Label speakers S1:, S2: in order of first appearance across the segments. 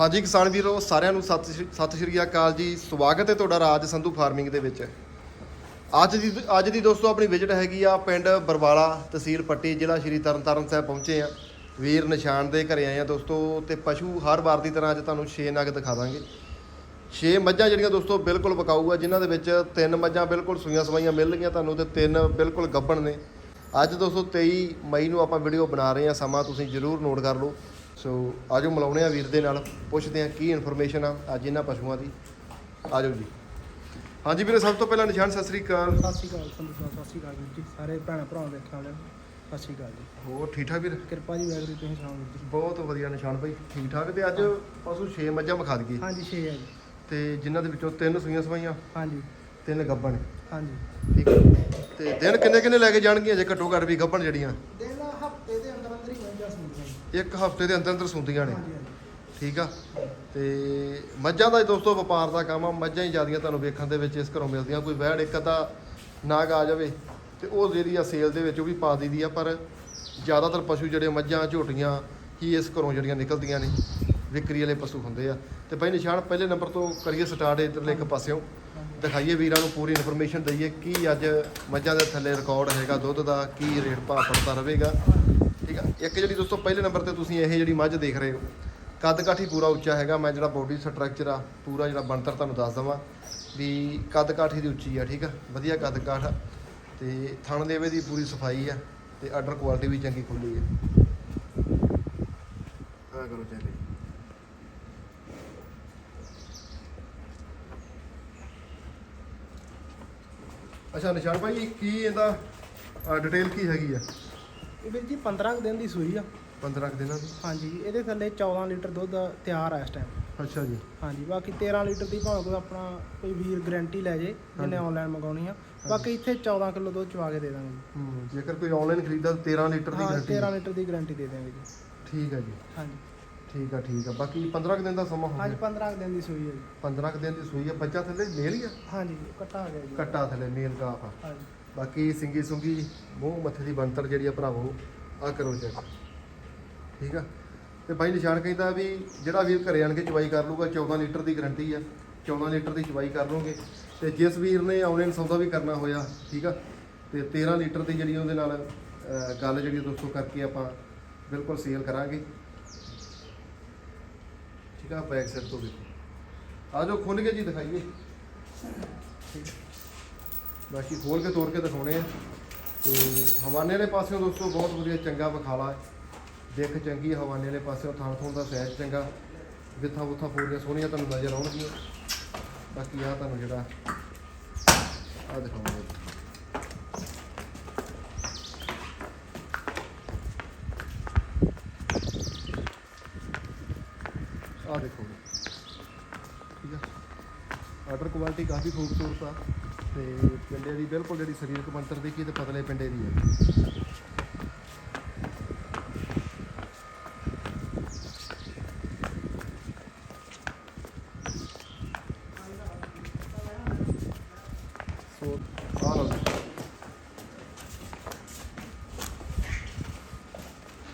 S1: ਹਾਂਜੀ ਕਿਸਾਨ ਵੀਰੋ, ਸਾਰਿਆਂ ਨੂੰ ਸਤਿ ਸ਼੍ਰੀ- ਸਤਿ ਸ਼੍ਰੀ ਅਕਾਲ ਜੀ। ਸਵਾਗਤ ਹੈ ਤੁਹਾਡਾ ਰਾਜ ਸੰਧੂ ਫਾਰਮਿੰਗ ਦੇ ਵਿੱਚ। ਅੱਜ ਦੀ ਅੱਜ ਦੀ ਦੋਸਤੋ, ਆਪਣੀ ਵਿਜ਼ਿਟ ਹੈਗੀ ਆ ਪਿੰਡ ਬਰਵਾਲਾ ਤਹਿਸੀਲ ਪੱਟੀ, ਜ਼ਿਲ੍ਹਾ ਸ਼੍ਰੀ ਤਰਨਤਾਰਨ ਸਾਹਿਬ ਪਹੁੰਚੇ ਆ। ਵੀਰ ਨਿਸ਼ਾਨ ਦੇ ਘਰੇ ਆਏ ਆ ਦੋਸਤੋ, ਤੇ ਪਸ਼ੂ ਹਰ ਵਾਰ ਦੀ ਤਰ੍ਹਾਂ ਅੱਜ ਤੁਹਾਨੂੰ 6 ਨਗ ਦਿਖਾ ਦਾਂਗੇ। 6 ਮੱਝਾਂ ਜਿਹੜੀਆਂ ਦੋਸਤੋ, ਬਿਲਕੁਲ ਵਿਕਾਊ ਆ, ਜਿਨ੍ਹਾਂ ਦੇ ਵਿੱਚ ਤਿੰਨ ਮੱਝਾਂ ਬਿਲਕੁਲ ਸੂਈਆਂ ਸਵਾਈਆਂ ਮਿਲ ਗਈਆਂ ਤੁਹਾਨੂੰ ਤੇ ਤਿੰਨ ਬਿਲਕੁਲ ਗੱਭਣ ਨੇ। ਅੱਜ ਦੋਸਤੋ 23 ਮਈ ਨੂੰ ਆਪਾਂ ਵੀਡੀਓ ਬਣਾ ਰਹੇ ਆ, ਸਮਾਂ ਤੁਸੀਂ ਜਰੂਰ ਨੋਟ ਕਰ ਲਓ। ਸੋ ਆਜੋ ਮਿਲਾਉਣੇ ਆ ਵੀਰ ਦੇ ਨਾਲ ਪੁੱਛਦੇ ਆ ਕੀ ਇਨਫੋਰਮੇਸ਼ਨ ਆ ਅੱਜ ਇਹਨਾਂ ਪਸ਼ੂਆਂ ਦੀ। ਆਜੋ ਜੀ। ਹਾਂਜੀ ਵੀਰੇ ਸਭ ਤੋਂ ਪਹਿਲਾਂ ਨਿਸ਼ਾਨ ਸਤਿ ਸ੍ਰੀ ਅਕਾਲ।
S2: ਸਤਿ ਸ਼੍ਰੀ ਅਕਾਲ ਸੰਧੂ ਸਾਹਿਬ ਸਤਿ ਸ਼੍ਰੀ ਅਕਾਲ ਵੀਰ ਜੀ ਸਾਰੇ ਭੈਣ ਭਰਾਵਾਂ ਦੇਖਣ ਵਾਲਿਆਂ ਨੂੰ। ਸਤਿ ਸ਼੍ਰੀ ਅਕਾਲ ਜੀ।
S1: ਹੋਰ ਠੀਕ ਠਾਕ ਵੀਰ?
S2: ਕਿਰਪਾ ਜੀ ਵੈਗਰੂ ਤੁਸੀਂ ਸੁਣਾਓ ਵੀਰ ਜੀ?
S1: ਬਹੁਤ ਵਧੀਆ ਨਿਸ਼ਾਨ ਭਾਈ ਠੀਕ ਠਾਕ। ਤੇ ਅੱਜ ਪਸ਼ੂ 6 ਮੱਝਾਂ ਵਿਖਾ ਦਈਏ।
S2: ਹਾਂਜੀ 6 ਹੈ ਜੀ।
S1: ਤੇ ਜਿਨ੍ਹਾਂ ਦੇ ਵਿੱਚੋਂ ਤਿੰਨ ਸੂਈਆਂ ਸਵਾਈਆਂ
S2: ਹਾਂਜੀ।
S1: ਤਿੰਨ ਗੱਭਣ।
S2: ਹਾਂਜੀ।
S1: ਠੀਕ ਹੈ ਤੇ ਦਿਨ ਕਿੰਨੇ ਕਿੰਨੇ ਲੈ ਕੇ ਜਾਣਗੀਆਂ ਜੇ ਘੱਟੋ ਘੱਟ ਵੀ ਗੱਭਣ ਜਿਹੜੀਆਂ?
S2: ਦਿਨ ਹਫ਼ਤੇ ਦੇ ਅੰਦਰ ਅੰਦਰ ਹੀ ਮਿਲ ਜਾ ਸਮਝਾਂ
S1: ਇੱਕ ਹਫ਼ਤੇ ਦੇ ਅੰਦਰ ਅੰਦਰ ਸੁੰਦੀਆਂ ਨੇ। ਠੀਕ ਆ? ਤੇ ਮੱਝਾਂ ਦਾ ਦੋਸਤੋ ਵਪਾਰ ਦਾ ਕੰਮ ਆ। ਮੱਝਾਂ ਹੀ ਜ਼ਿਆਦੀਆਂ ਤੁਹਾਨੂੰ ਵੇਖਣ ਦੇ ਵਿੱਚ ਇਸ ਘਰੋਂ ਮਿਲਦੀਆਂ। ਕੋਈ ਵਹਿੜ ਇੱਕ ਅੱਧਾ ਨਾਗ ਆ ਜਾਵੇ ਤੇ ਉਹ ਜਿਹੜੀ ਆ ਸੇਲ ਦੇ ਵਿੱਚ ਉਹ ਵੀ ਪਾ ਦਈਦੀ ਆ। ਪਰ ਜ਼ਿਆਦਾਤਰ ਪਸ਼ੂ ਜਿਹੜੇ ਮੱਝਾਂ ਝੋਟੀਆਂ ਹੀ ਇਸ ਘਰੋਂ ਜਿਹੜੀਆਂ ਨਿਕਲਦੀਆਂ ਨੇ ਵਿਕਰੀ ਵਾਲੇ ਪਸ਼ੂ ਹੁੰਦੇ ਆ। ਤੇ ਭਾਈ ਨਿਸ਼ਾਨ ਪਹਿਲੇ ਨੰਬਰ ਤੋਂ ਕਰੀਏ ਸਟਾਰਟ ਇਧਰਲੇ ਇੱਕ ਪਾਸਿਓਂ। ਦਿਖਾਈਏ ਵੀਰਾਂ ਨੂੰ ਪੂਰੀ ਇਨਫੋਰਮੇਸ਼ਨ ਦਈਏ ਕੀ ਅੱਜ ਮੱਝਾਂ ਦੇ ਥੱਲੇ ਰਿਕਾਰਡ ਹੈਗਾ ਦੁੱਧ ਦਾ ਕੀ ਰੇਟ ਭਾਅ ਪੜਦਾ ਰਹੇਗਾ। ਠੀਕ ਆ? ਇੱਕ ਜਿਹੜੀ ਦੋਸਤੋ, ਪਹਿਲੇ ਨੰਬਰ ਤੇ ਤੁਸੀਂ ਇਹ ਜਿਹੜੀ ਮੱਝ ਦੇਖ ਰਹੇ ਹੋ, ਕੱਦ ਕਾਠੀ ਪੂਰਾ ਉੱਚਾ ਹੈਗਾ। ਮੈਂ ਜਿਹੜਾ ਬੋਡੀ ਸਟਰਕਚਰ ਆ, ਪੂਰਾ ਜਿਹੜਾ ਬਣਤਰ ਤੁਹਾਨੂੰ ਦੱਸ ਦਵਾਂ ਵੀ ਕੱਦ ਕਾਠੀ ਦੀ ਉੱਚੀ ਆ, ਠੀਕ ਆ? ਵਧੀਆ ਕੱਦ ਕਾਠ ਆ ਤੇ ਥਣ ਦੇਵੇ ਦੀ ਪੂਰੀ ਸਫ਼ਾਈ ਆ ਤੇ ਆਰਡਰ ਕੁਆਲਿਟੀ ਵੀ ਚੰਗੀ ਖੁੱਲੀ ਆ। ਆ ਕਰੋ ਚੱਲੇ ਅੱਛਾ, ਨਿਸ਼ਾਨ ਭਾਈ, ਕੀ ਇਹਦਾ ਡਿਟੇਲ ਕੀ ਹੈਗੀ ਆ?
S2: ਇਹ ਵੀਰ ਜੀ 15 ਕੁ ਦਿਨ ਦੀ ਸੂਈ ਆ।
S1: 15 ਕੁ ਦਿਨਾਂ ਦੀ?
S2: ਹਾਂਜੀ ਇਹਦੇ ਥੱਲੇ 14 ਲੀਟਰ ਦੁੱਧ ਤਿਆਰ ਆ ਇਸ ਟਾਈਮ
S1: ਅੱਛਾ ਜੀ।
S2: ਹਾਂਜੀ ਬਾਕੀ 13 ਲੀਟਰ ਦੀ ਭਾਵੇਂ ਕੋਈ ਆਪਣਾ ਕੋਈ ਵੀਰ ਗਾਰੰਟੀ ਲੈ ਜੇ ਜਿਹਨੇ। ਆਨਲਾਈਨ ਮੰਗਾਉਣੀ ਆ। ਬਾਕੀ ਇੱਥੇ 14 ਕਿਲੋ ਦੁੱਧ ਚਵਾ ਕੇ ਦੇ ਦਾਂਗੇ ਜੀ।
S1: ਹੂੰ ਜੇਕਰ ਕੋਈ ਆਨਲਾਈਨ ਖਰੀਦਦਾ ਤਾਂ 13 ਲੀਟਰ ਦੀ
S2: ਹਾਂ
S1: ਗਾਰੰਟੀ
S2: 13 ਲੀਟਰ ਦੀ ਗਾਰੰਟੀ ਦੇ ਦਾਂਗੇ ਜੀ।
S1: ਠੀਕ ਹੈ ਜੀ।
S2: ਹਾਂਜੀ।
S1: ਠੀਕ ਆ ਠੀਕ ਆ। ਬਾਕੀ 15 ਕੁ ਦਿਨ ਦਾ ਸਮਾਂ ਹੋ
S2: ਹਾਂਜੀ
S1: ਗਿਆ
S2: 15 ਕੁ ਦਿਨ ਦੀ ਸੂਈ ਹੈ ਜੀ।
S1: 15 ਕੁ ਦਿਨ ਦੀ ਸੂਈ ਆ। ਬੱਚਾ ਥੱਲੇ ਮੇਲ ਹੀ ਆ?
S2: ਹਾਂਜੀ ਕੱਟਾ ਆ ਗਿਆ ਜੀ।
S1: ਕੱਟਾ ਥੱਲੇ ਮੇਲ ਗਾਫ ਆ।
S2: ਹਾਂਜੀ।
S1: ਬਾਕੀ ਸਿੰਗੀ ਸੁੰਗੀ ਮੂੰਹ ਮੱਥੇ ਦੀ ਬਣਤਰ ਜਿਹੜੀ ਆ ਭਰਾਵੋ ਆ ਕਰੋ ਚੈੱਕ ਠੀਕ ਆ? ਤੇ ਬਾਈ ਨਿਸ਼ਾਨ ਕਹਿੰਦਾ ਵੀ ਜਿਹੜਾ ਵੀਰ ਘਰੇ ਆਣ ਕੇ ਚਵਾਈ ਕਰ ਲੂਗਾ 14 ਲੀਟਰ ਦੀ ਗਾਰੰਟੀ ਆ। 14 ਲੀਟਰ ਦੀ ਚਵਾਈ ਕਰ ਲਓਗੇ ਤੇ ਜਿਸ ਵੀਰ ਨੇ ਆਨਲਾਈਨ ਸੌਦਾ ਵੀ ਕਰਨਾ ਹੋਇਆ, ਠੀਕ ਆ? ਤੇ 13 ਲੀਟਰ ਦੀ ਜਿਹੜੀ ਉਹਦੇ ਨਾਲ ਗੱਲ ਜਿਹੜੀ ਦੋਸਤੋ ਕਰਕੇ ਆਪਾਂ ਬਿਲਕੁਲ ਸੇਲ ਕਰਾਂਗੇ। ਠੀਕ ਆ? ਬੈਕ ਸਾਈਡ ਤੋਂ ਵੀ ਆ ਜਾਓ ਖੁੱਲ ਕੇ ਜੀ ਦਿਖਾਈਏ। ਠੀਕ ਬਾਕੀ ਖੋਲ ਕੇ ਤੋੜ ਕੇ ਦਿਖਾਉਣੇ ਆ। ਤੇ ਹਵਾਨੇ ਵਾਲੇ ਪਾਸਿਓਂ ਦੋਸਤੋ ਬਹੁਤ ਵਧੀਆ ਚੰਗਾ ਬਖਾਲਾ ਹੈ ਦੇਖ ਚੰਗੀ ਹਵਾਨੇ ਵਾਲੇ ਪਾਸਿਓਂ ਥਣ ਥਣ ਦਾ ਸਾਈਜ਼ ਚੰਗਾ। ਵਿੱਥਾਂ ਵੁੱਥਾਂ ਪੂਰੀਆਂ ਸੋਹਣੀਆਂ ਤੁਹਾਨੂੰ ਨਜ਼ਰ ਆਉਣਗੀਆਂ। ਬਾਕੀ ਆ ਤੁਹਾਨੂੰ ਜਿਹੜਾ ਆ ਦਿਖਾਉਂਦੇ ਆ। ਦੇਖੋ। ਠੀਕ ਆ? ਆਰਡਰ ਕੁਆਲਿਟੀ ਕਾਫੀ ਖੂਬਸੂਰਤ ਆ। ਤੇ ਪਿੰਡੇ ਦੀ ਬਿਲਕੁਲ ਜਿਹੜੀ ਸਰੀਰਕ ਮੰਤਰ ਦੇਖੀ ਤੇ ਪਤਲੇ ਪਿੰਡੇ ਦੀ ਹੈ। ਸੋ ਆ ਲਓ ਜੀ।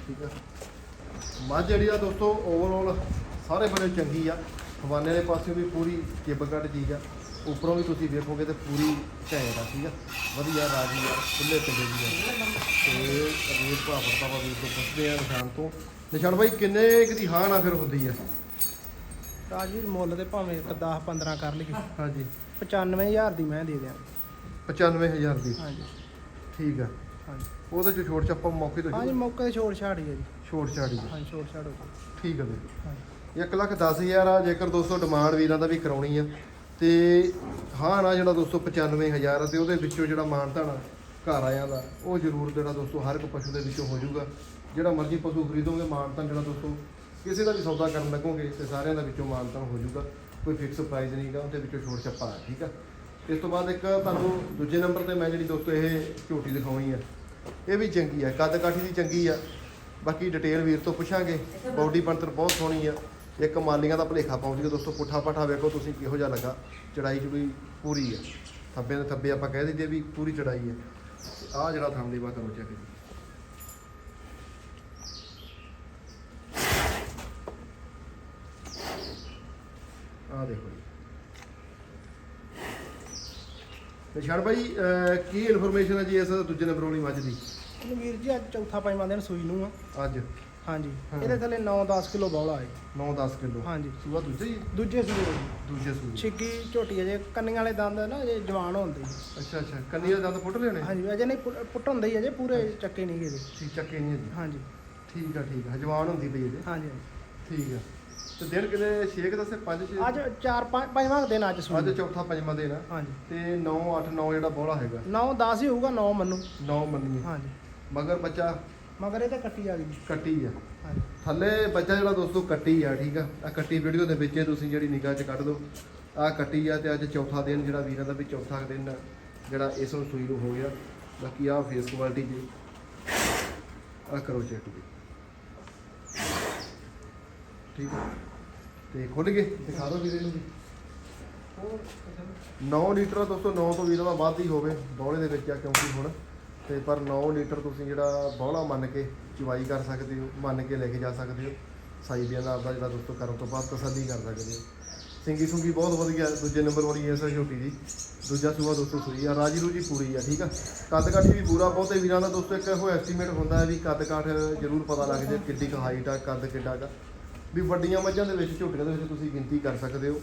S1: ਠੀਕ ਆ। ਮੱਝ ਜਿਹੜੀ ਆ ਦੋਸਤੋ ਓਵਰਆਲ ਸਾਰੇ ਬੜੇ ਚੰਗੀ ਆ। ਹਵਾਨੇ ਵਾਲੇ ਪਾਸੇ ਵੀ ਪੂਰੀ ਚਿੱਬ ਕੱਢ ਚੀਜ਼ ਆ ਉੱਪਰੋਂ ਵੀ ਤੁਸੀਂ ਵੇਖੋਗੇ ਤੇ ਪੂਰੀ ਘੈਂਟ ਆ ਠੀਕ ਆ? ਵਧੀਆ ਰਾਜੀ ਆ ਖੁੱਲੇ ਪਿੰਡੇ ਦੀ ਆ। ਤੇ ਰੇਟ ਭਾਅ ਪਰਤਾਵਾ ਵੀ ਤੋਂ ਪੁੱਛਦੇ ਆ ਨਿਸ਼ਾਨ ਤੋਂ। ਨਿਸ਼ਾਨ ਭਾਈ ਕਿੰਨੇ ਕੁ ਦੀ ਹਾਂ ਨਾ ਫਿਰ ਹੁੰਦੀ ਆ?
S2: ਰਾਜਵੀਰ ਮੁੱਲ ਤੇ ਭਾਵੇਂ ਇੱਕ 10 15 ਕਰ ਲਈਏ।
S1: ਹਾਂਜੀ।
S2: 95000 ਦੀ ਮੈਂ ਦੇ ਦਿਆਂਗੇ
S1: 95000 ਦੀ।
S2: ਹਾਂਜੀ।
S1: ਠੀਕ ਆ।
S2: ਹਾਂਜੀ।
S1: ਉਹਦੇ ਚ ਛੋਟ ਛੱਪਾ ਮੌਕੇ ਤੋਂ
S2: ਹਾਂਜੀ ਮੌਕੇ ਤੇ ਛੋੜ ਛਾੜ ਹੀ ਹੈ ਜੀ।
S1: ਛੋਟ ਛਾੜੀ
S2: ਹਾਂਜੀ ਛੋੜ ਛਾੜ ਹੋ
S1: ਠੀਕ ਆ ਵੀਰ
S2: ਹਾਂਜੀ।
S1: 1 ਲੱਖ 10000 ਆ ਜੇਕਰ ਦੋਸਤੋ ਡਿਮਾਂਡ ਵੀਰਾਂ ਦਾ ਵੀ ਕਰਾਉਣੀ ਆ। ਤੇ ਹਾਂ ਨਾ ਜਿਹੜਾ ਦੋਸਤੋ 95000 ਆ ਤੇ ਉਹਦੇ ਵਿੱਚੋਂ ਜਿਹੜਾ ਮਾਨ ਧਾਣਾ ਘਰ ਆਇਆਂ ਦਾ ਉਹ ਜ਼ਰੂਰ ਜਿਹੜਾ ਦੋਸਤੋ ਹਰ ਇੱਕ ਪਸ਼ੂ ਦੇ ਵਿੱਚੋਂ ਹੋ ਜਾਊਗਾ। ਜਿਹੜਾ ਮਰਜ਼ੀ ਪਸ਼ੂ ਖਰੀਦੋਗੇ ਮਾਨ ਤਾਂ ਜਿਹੜਾ ਦੋਸਤੋ ਕਿਸੇ ਦਾ ਵੀ ਸੌਦਾ ਕਰਨ ਲੱਗੋਗੇ ਤੇ ਸਾਰਿਆਂ ਦਾ ਵਿੱਚੋਂ ਮਾਨ ਤਾਂ ਹੋ ਜਾਊਗਾ। ਕੋਈ ਫਿਕਸ ਪ੍ਰਾਈਸ ਨਹੀਂਗਾ ਉਹਦੇ ਵਿੱਚੋਂ ਛੋੜ ਛੱਪਾ ਹੈ ਠੀਕ ਆ। ਇਸ ਤੋਂ ਬਾਅਦ ਇੱਕ ਤੁਹਾਨੂੰ ਦੂਜੇ ਨੰਬਰ ਤੇ ਮੈਂ ਜਿਹੜੀ ਦੋਸਤੋ ਇਹ ਝੋਟੀ ਦਿਖਾਉਣੀ ਆ ਇਹ ਵੀ ਚੰਗੀ ਆ ਕੱਦ ਕਾਠੀ ਦੀ ਚੰਗੀ ਆ। ਬਾਕੀ ਡਿਟੇਲ ਵੀਰ ਤੋਂ ਪੁੱਛਾਂਗੇ ਬਾਡੀ ਬਣਤਰ ਬਹੁਤ ਸੋਹਣੀ ਆ। ਇੱਕ ਮਾਲੀਆਂ ਦਾ ਭਲੇਖਾ ਪਾਉਂਦੀ ਆ ਦੋਸਤੋ ਪੁੱਠਾ ਪਾਠਾ ਵੇਖੋ ਤੁਸੀਂ ਕਿਹੋ ਜਿਹਾ ਲੱਗਾ। ਚੜਾਈ ਚ ਵੀ ਪੂਰੀ ਆ। ਥੱਬੇ ਦੇ ਥੱਬੇ ਆਪਾਂ ਕਹਿ ਦਈਏ ਵੀ ਪੂਰੀ ਚੜਾਈ ਆ। ਆ ਜਿਹੜਾ ਥੰਮ ਦੀ ਬਾਤ ਕਰੋ ਚੈੱਕ ਆ ਦੇਖੋ ਜੀ। ਨਿਸ਼ਾਨ ਭਾਈ ਕੀ ਇਨਫੋਰਮੇਸ਼ਨ ਹੈ ਜੀ ਇਸ ਦੂਜੇ ਨੰਬਰ ਵਾਲੀ ਮੱਝ ਦੀ?
S2: ਵੀਰ ਜੀ ਅੱਜ ਚੌਥਾ ਪੰਜਵਾਂ ਦਿਨ ਸੂਈ ਨੂੰ ਆ।
S1: ਅੱਜ।
S2: ਹਾਂਜੀ।
S1: ਹਾਂ।
S2: ਇਹਦੇ ਥੱਲੇ 9-10 ਕਿਲੋ ਬੌਲਾ ਹੈ।
S1: 9-10 ਕਿਲੋ।
S2: ਹਾਂਜੀ।
S1: ਸੂਆ ਦੂਜੇ ਹੀ
S2: ਦੂਜੇ ਸੂਏ ਦੀ।
S1: ਦੂਜੇ ਸੂਏ
S2: ਛਿੱਗੀ ਝੋਟੀ ਅਜੇ ਕੰਨੀਆਂ ਵਾਲੇ ਦੰਦ ਨਾ ਅਜੇ ਜਵਾਨ ਹੁੰਦੇ।
S1: ਅੱਛਾ ਅੱਛਾ। ਕੰਨੀਆਂ ਦੰਦ ਫੁੱਟ ਲੈਣੇ
S2: ਹਾਂਜੀ ਅਜੇ ਨਹੀਂ ਪੁੱਟ ਹੁੰਦੇ ਹੀ ਅਜੇ ਪੂਰੇ ਚੱਕੇ ਨਹੀਂ ਗਏ
S1: ਠੀਕ ਚੱਕੇ ਨਹੀਂ ਜੀ
S2: ਹਾਂਜੀ।
S1: ਠੀਕ ਆ ਠੀਕ ਆ। ਜਵਾਨ ਹੁੰਦੀ ਪਈ ਇਹਦੇ
S2: ਹਾਂਜੀ
S1: ਠੀਕ ਆ। ਤੇ ਦਿਨ ਕਿਤੇ 6 ਦੱਸੇ 5 6
S2: ਅੱਜ ਚਾਰ ਪੰਜ ਪੰਜਵਾਂ ਦਿਨ ਅੱਜ
S1: ਅੱਜ ਚੌਥਾ ਪੰਜਵਾਂ ਦਿਨ ਆ।
S2: ਹਾਂਜੀ।
S1: ਤੇ 9 8 9 ਜਿਹੜਾ ਬੋਲਾ ਹੈਗਾ।
S2: 9-10 ਹੀ ਹੋਊਗਾ 9 ਮੰਨੂ।
S1: 9 ਮੰਨੀਏ।
S2: ਹਾਂਜੀ।
S1: ਮਗਰ ਬੱਚਾ
S2: ਮਗਰ ਇਹ ਤਾਂ ਕੱਟੀ ਆ ਗਈ।
S1: ਕੱਟੀ ਆ।
S2: ਹਾਂਜੀ।
S1: ਥੱਲੇ ਬੱਚਾ ਜਿਹੜਾ ਦੋਸਤੋ ਕੱਟੀ ਆ ਠੀਕ ਆ? ਆ ਕੱਟੀ ਵੀਡੀਓ ਦੇ ਵਿੱਚ ਤੁਸੀਂ ਜਿਹੜੀ ਨਿਗਾਹ 'ਚ ਕੱਢ ਦਿਓ ਆ ਕੱਟੀ ਆ ਤੇ ਅੱਜ ਚੌਥਾ ਦਿਨ ਜਿਹੜਾ ਵੀਰਾਂ ਦਾ ਵੀ ਚੌਥਾ ਦਿਨ ਜਿਹੜਾ ਇਸ ਨੂੰ ਸੂਈ ਨੂੰ ਹੋ ਗਿਆ ਬਾਕੀ ਆ ਫੇਸ ਕੁਆਲਿਟੀ ਜੀ। ਆ ਕਰੋ ਚੈੱਕ ਜੀ। ਠੀਕ ਆ? ਤੇ ਖੁੱਲ ਗਏ? ਦਿਖਾ ਦਿਓ ਵੀਰੇ ਨੂੰ ਜੀ। 9 ਲੀਟਰ ਆ ਦੋਸਤੋ 9 ਤੋਂ ਵੀਰਾਂ ਦਾ ਵੱਧ ਹੀ ਹੋਵੇ ਬੌਲੇ ਦੇ ਵਿੱਚ ਆ ਕਿਉਂਕਿ ਹੁਣ ਤੇ ਪਰ 9 ਲੀਟਰ ਤੁਸੀਂ ਜਿਹੜਾ ਬੌਲਾ ਮੰਨ ਕੇ ਚਵਾਈ ਕਰ ਸਕਦੇ ਹੋ, ਮੰਨ ਕੇ ਲੈ ਕੇ ਜਾ ਸਕਦੇ ਹੋ। ਸਾਈ ਦੇ ਆਪਦਾ ਜਿਹੜਾ ਦੋਸਤੋ ਕਰਨ ਤੋਂ ਬਾਅਦ ਤਸੱਲੀ ਕਰ ਸਕਦੇ ਹੋ। ਸਿੰਗੀ ਸੁੰਗੀ ਬਹੁਤ ਵਧੀਆ, ਦੂਜੇ ਨੰਬਰ ਵਾਲੀ ਐ ਛੋਟੀ ਜੀ। ਦੂਜਾ ਸੂਆ ਦੋਸਤੋ ਸੂਈ ਆ, ਰਾਜੀ ਰੂਜੀ ਪੂਰੀ ਆ, ਠੀਕ ਆ? ਕੱਦ ਕਾਠ ਵੀ ਪੂਰਾ, ਬਹੁਤੇ ਵੀਰਾਂ ਦਾ ਦੋਸਤੋ ਇੱਕ ਉਹ ਐਸਟੀਮੇਟ ਹੁੰਦਾ ਹੈ ਵੀ ਕੱਦ ਕਾਠ ਜ਼ਰੂਰ ਪਤਾ ਲੱਗ ਜੇ ਕਿੱਡੀ ਕੁ ਹਾਈਟ ਆ, ਕੱਦ ਕਿੱਡਾ ਗਾ ਵੀ ਵੱਡੀਆਂ ਮੱਝਾਂ ਦੇ ਵਿੱਚ, ਝੋਟੀਆਂ ਦੇ ਵਿੱਚ ਤੁਸੀਂ ਗਿਣਤੀ ਕਰ ਸਕਦੇ ਹੋ।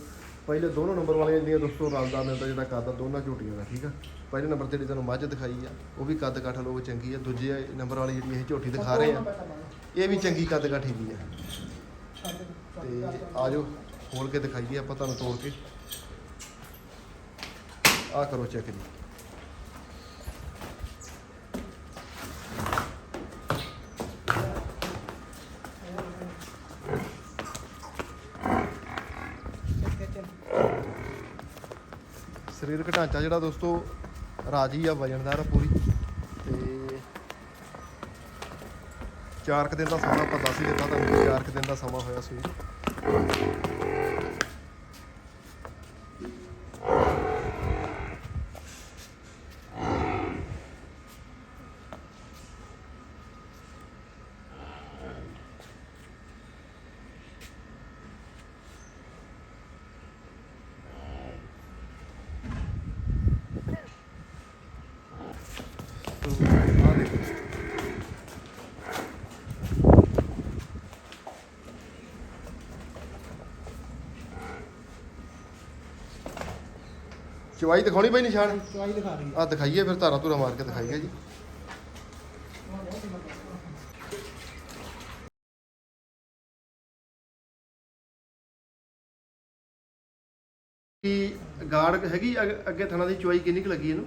S1: ਪਹਿਲੇ ਦੋਨੋਂ ਨੰਬਰ ਵਾਲੀਆਂ ਦੀਆਂ ਦੋਸਤੋ ਰਲਦਾ ਮਿਲਦਾ ਜਿਹੜਾ ਕੱਦ ਆ ਦੋਨਾਂ ਝੋਟੀਆਂ ਦਾ, ਠੀਕ ਆ? ਪਹਿਲੇ ਨੰਬਰ ਤੇ ਜਿਹੜੀ ਤੁਹਾਨੂੰ ਮੱਝ ਦਿਖਾਈ ਆ, ਉਹ ਵੀ ਕੱਦ ਕਾਠ ਲੋਕ ਚੰਗੀ ਆ, ਦੂਜੇ ਨੰਬਰ ਵਾਲੀ ਜਿਹੜੀ ਇਹ ਝੋਟੀ ਦਿਖਾ ਰਹੇ ਆ, ਇਹ ਵੀ ਚੰਗੀ ਕੱਦ ਕਾਠੀ ਦੀ ਆ। ਤੇ ਆਜੋ, ਖੋਲ ਕੇ ਦਿਖਾਈਏ ਆਪਾਂ ਤੁਹਾਨੂੰ ਤੋੜ ਕੇ। ਆ ਕਰੋ ਚੈੱਕ ਜੀ। ਸਰੀਰਕ ਢਾਂਚਾ ਜਿਹੜਾ ਦੋਸਤੋ ਰਾਜੀ ਆ ਵਜਨਦਾਰ ਆ ਪੂਰੀ। ਤੇ ਚਾਰ ਕੁ ਦਿਨ ਦਾ ਸਮਾਂ ਆਪਾਂ ਦੱਸ ਹੀ ਦਿੱਤਾ ਤੁਹਾਨੂੰ ਚਾਰ ਕੁ ਦਿਨ ਦਾ ਸਮਾਂ ਹੋਇਆ ਸੀ ਆ ਦੇਖੋ ਚਵਾਈ ਦਿਖਾਉਣੀ ਪਈ ਨਿਸ਼ਾਨ?
S2: ਚਵਾਈ ਦਿਖਾ ਰਹੀ
S1: ਆ ਦਿਖਾਈਏ ਫਿਰ ਧਾਰਾ ਧੁਰਾ ਮਾਰ ਕੇ ਦਿਖਾਈਏ ਜੀ। ਕੀ ਗਾੜ ਹੈਗੀ ਅੱਗੇ- ਅੱਗੇ ਥਣਾ ਦੀ ਚਵਾਈ ਕਿੰਨੀ ਕੁ ਲੱਗੀ ਇਹਨੂੰ?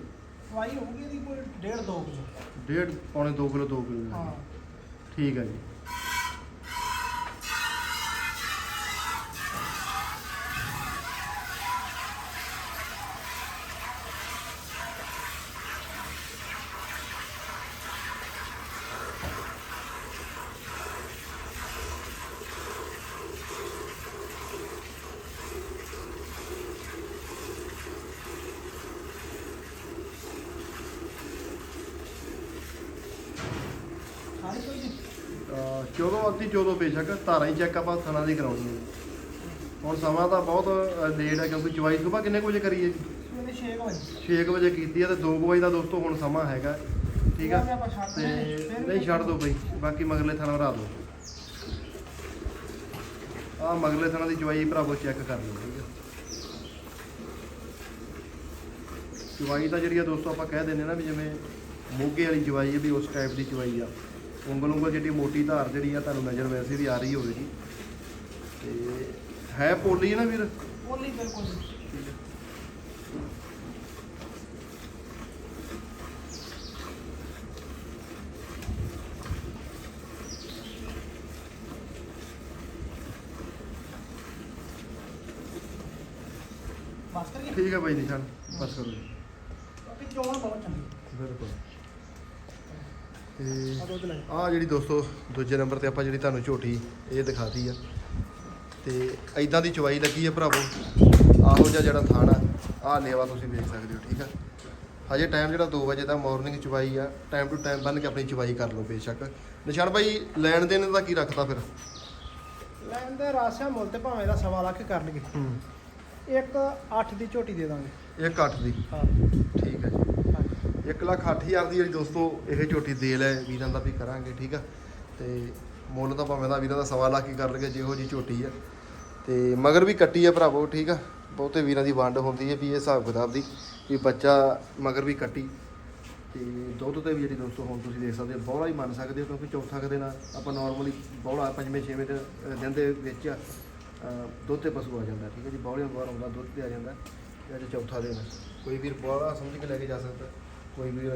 S2: ਹੋਊਗੀ ਇਹਦੀ ਕੋਈ 1.5 2 ਕਿਲੋ?
S1: ਡੇਢ ਪੌਣੇ 2 ਕਿਲੋ 2 ਕਿਲੋ।
S2: ਹਾਂ।
S1: ਠੀਕ ਹੈ ਜੀ। 14 ਅੱਧੀ 14 ਬੇਸ਼ੱਕ ਧਾਰਾਂ ਹੀ ਚੈੱਕ ਆਪਾਂ ਥਣਾ ਦੀ ਕਰਾਉਣੀ ਹੈ। ਹੁਣ ਸਮਾਂ ਤਾਂ ਬਹੁਤ ਲੇਟ ਹੈ ਕਿਉਂਕਿ ਚਵਾਈ ਸੁਬਾਹ ਕਿੰਨੇ ਕੁ ਵਜੇ ਕਰੀਏ? ਜੀ
S2: ਸਵੇਰੇ 6 ਵਜੇ।
S1: 6 ਵਜੇ ਕੀਤੀ ਹੈ ਤੇ 2 ਵਜੇ ਦਾ ਦੋਸਤੋ ਹੁਣ ਸਮਾਂ ਹੈਗਾ। ਠੀਕ ਆ? ਤੇ ਨਹੀਂ ਛੱਡ ਦੋ ਬਈ। ਬਾਕੀ ਮਗਰਲੇ ਥਾਣਾ ਭਰਾ ਦੋ ਆ ਮਗਰਲੇ ਥਾਣਾ ਦੀ ਚਵਾਈ ਭਰਾਵੋ ਚੈੱਕ ਕਰ ਲਓ ਠੀਕ ਆ? ਚਵਾਈ ਤਾਂ ਜਿਹੜੀ ਆ ਦੋਸਤੋ ਆਪਾਂ ਕਹਿ ਦਿੰਦੇ ਨਾ ਵੀ ਜਿਵੇਂ ਮੋਗੇ ਵਾਲੀ ਚਵਾਈ ਹੈ ਵੀ ਉਸ ਟਾਈਪ ਦੀ ਚਵਾਈ ਆ। ਉਂਗਲ ਉਂਗਲ ਜਿਹੜੀ ਮੋਟੀ ਧਾਰ ਜਿਹੜੀ ਆ ਤੁਹਾਨੂੰ ਨਜ਼ਰ ਵੈਸੇ ਵੀ ਆ ਰਹੀ ਹੋਵੇਗੀ। ਤੇ ਹੈ ਪੋਲੀ ਨਾ ਵੀਰ?
S2: ਬੋਲੀ ਬਿਲਕੁਲ।
S1: ਠੀਕ ਹੈ। ਬਾਈ ਨਿਸ਼ਾਨ ਬਸ ਕਰੋ ਜੀ।
S2: ਚੋਣ ਬਹੁਤ ਚੰਗੀ।
S1: ਬਿਲਕੁਲ। ਤੇ
S2: ਆ
S1: ਆ ਜਿਹੜੀ ਦੋਸਤੋ ਦੂਜੇ ਨੰਬਰ ਤੇ ਆਪਾਂ ਜਿਹੜੀ ਤੁਹਾਨੂੰ ਝੋਟੀ ਇਹ ਦਿਖਾਤੀ ਆ। ਤੇ ਐਦਾਂ ਦੀ ਚਵਾਈ ਲੱਗੀ ਆ ਭਰਾਵੋ। ਆਹੋ ਜਿਹਾ ਜਿਹੜਾ ਥਾਣਾ ਆ ਲੇਵਾ ਤੁਸੀਂ ਵੇਖ ਸਕਦੇ ਹੋ ਠੀਕ ਆ? ਹਜੇ ਟਾਈਮ ਜਿਹੜਾ 2 ਵਜੇ ਦਾ ਮਾਰਨਿੰਗ ਚਵਾਈ ਆ ਟਾਈਮ ਟੂ ਟਾਈਮ ਬੰਨ ਕੇ ਆਪਣੀ ਚਵਾਈ ਕਰ ਲਓ ਬੇਸ਼ੱਕ। ਨਿਸ਼ਾਨ ਭਾਈ ਲੈਣ ਦੇਣ ਦਾ ਕੀ ਰੱਖਤਾ ਫਿਰ?
S2: ਲੈਣ ਦਾ ਰਾਸਿਆ ਮੁੱਲ ਤੇ ਭਾਵੇਂ ਦਾ ਸਵਾ ਲੱਖ ਕਰ ਲਈਏ
S1: ਹੂੰ।
S2: ਇੱਕ 8 ਦੀ ਝੋਟੀ ਦੇ ਦਾਂਗੇ।
S1: ਇੱਕ 8 ਦੀ।
S2: ਹਾਂ।
S1: 1 ਲੱਖ 8000 ਦੀ ਜਿਹੜੀ ਦੋਸਤੋ ਇਹ ਝੋਟੀ ਦੇ ਲੈ ਵੀਰਾਂ ਦਾ ਵੀ ਕਰਾਂਗੇ, ਠੀਕ ਆ? ਤੇ ਮੁੱਲ ਤਾਂ ਭਾਵੇਂ ਦਾ ਵੀਰਾਂ ਦਾ ਸਵਾ ਲੱਖ ਹੀ ਕਰ ਲਗੇ ਜਿਹੋ ਜੀ ਝੋਟੀ ਆ। ਤੇ ਮਗਰ ਵੀ ਕੱਟੀ ਆ ਭਰਾਵੋ, ਠੀਕ ਆ? ਬਹੁਤੇ ਵੀਰਾਂ ਦੀ ਵੰਡ ਹੁੰਦੀ ਹੈ ਵੀ ਇਹ ਹਿਸਾਬ ਕਿਤਾਬ ਦੀ, ਵੀ ਬੱਚਾ ਮਗਰ ਵੀ ਕੱਟੀ। ਤੇ ਦੁੱਧ ਤੇ ਵੀ ਜਿਹੜੀ ਦੋਸਤੋ ਹੁਣ ਤੁਸੀਂ ਦੇਖ ਸਕਦੇ ਹੋ, ਬੌਲਾ ਹੀ ਮੰਨ ਸਕਦੇ ਹੋ, ਕਿਉਂਕਿ ਚੌਥਾ ਕਦੇ ਨਾ ਆਪਾਂ ਨਾਰਮਲੀ ਬੌਲਾ ਪੰਜਵੇਂ, ਛੇਵੇਂ ਤੇ ਦਿਨ ਦੇ ਵਿੱਚ ਦੁੱਧ ਤੇ ਪਸ਼ੂ ਆ ਜਾਂਦਾ, ਠੀਕ ਹੈ ਜੀ? ਬੌਲੇ ਬਾਹਰ ਆਉਂਦਾ, ਦੁੱਧ ਤੇ ਆ ਜਾਂਦਾ ਤੇ ਅੱਜ ਚੌਥਾ ਦਿਨ ਕੋਈ ਵੀਰ ਬੌਲਾ ਸਮਝ ਕੇ ਲੈ ਕੇ ਜਾ ਸਕਦਾ। ਕੋਈ ਵੀਰ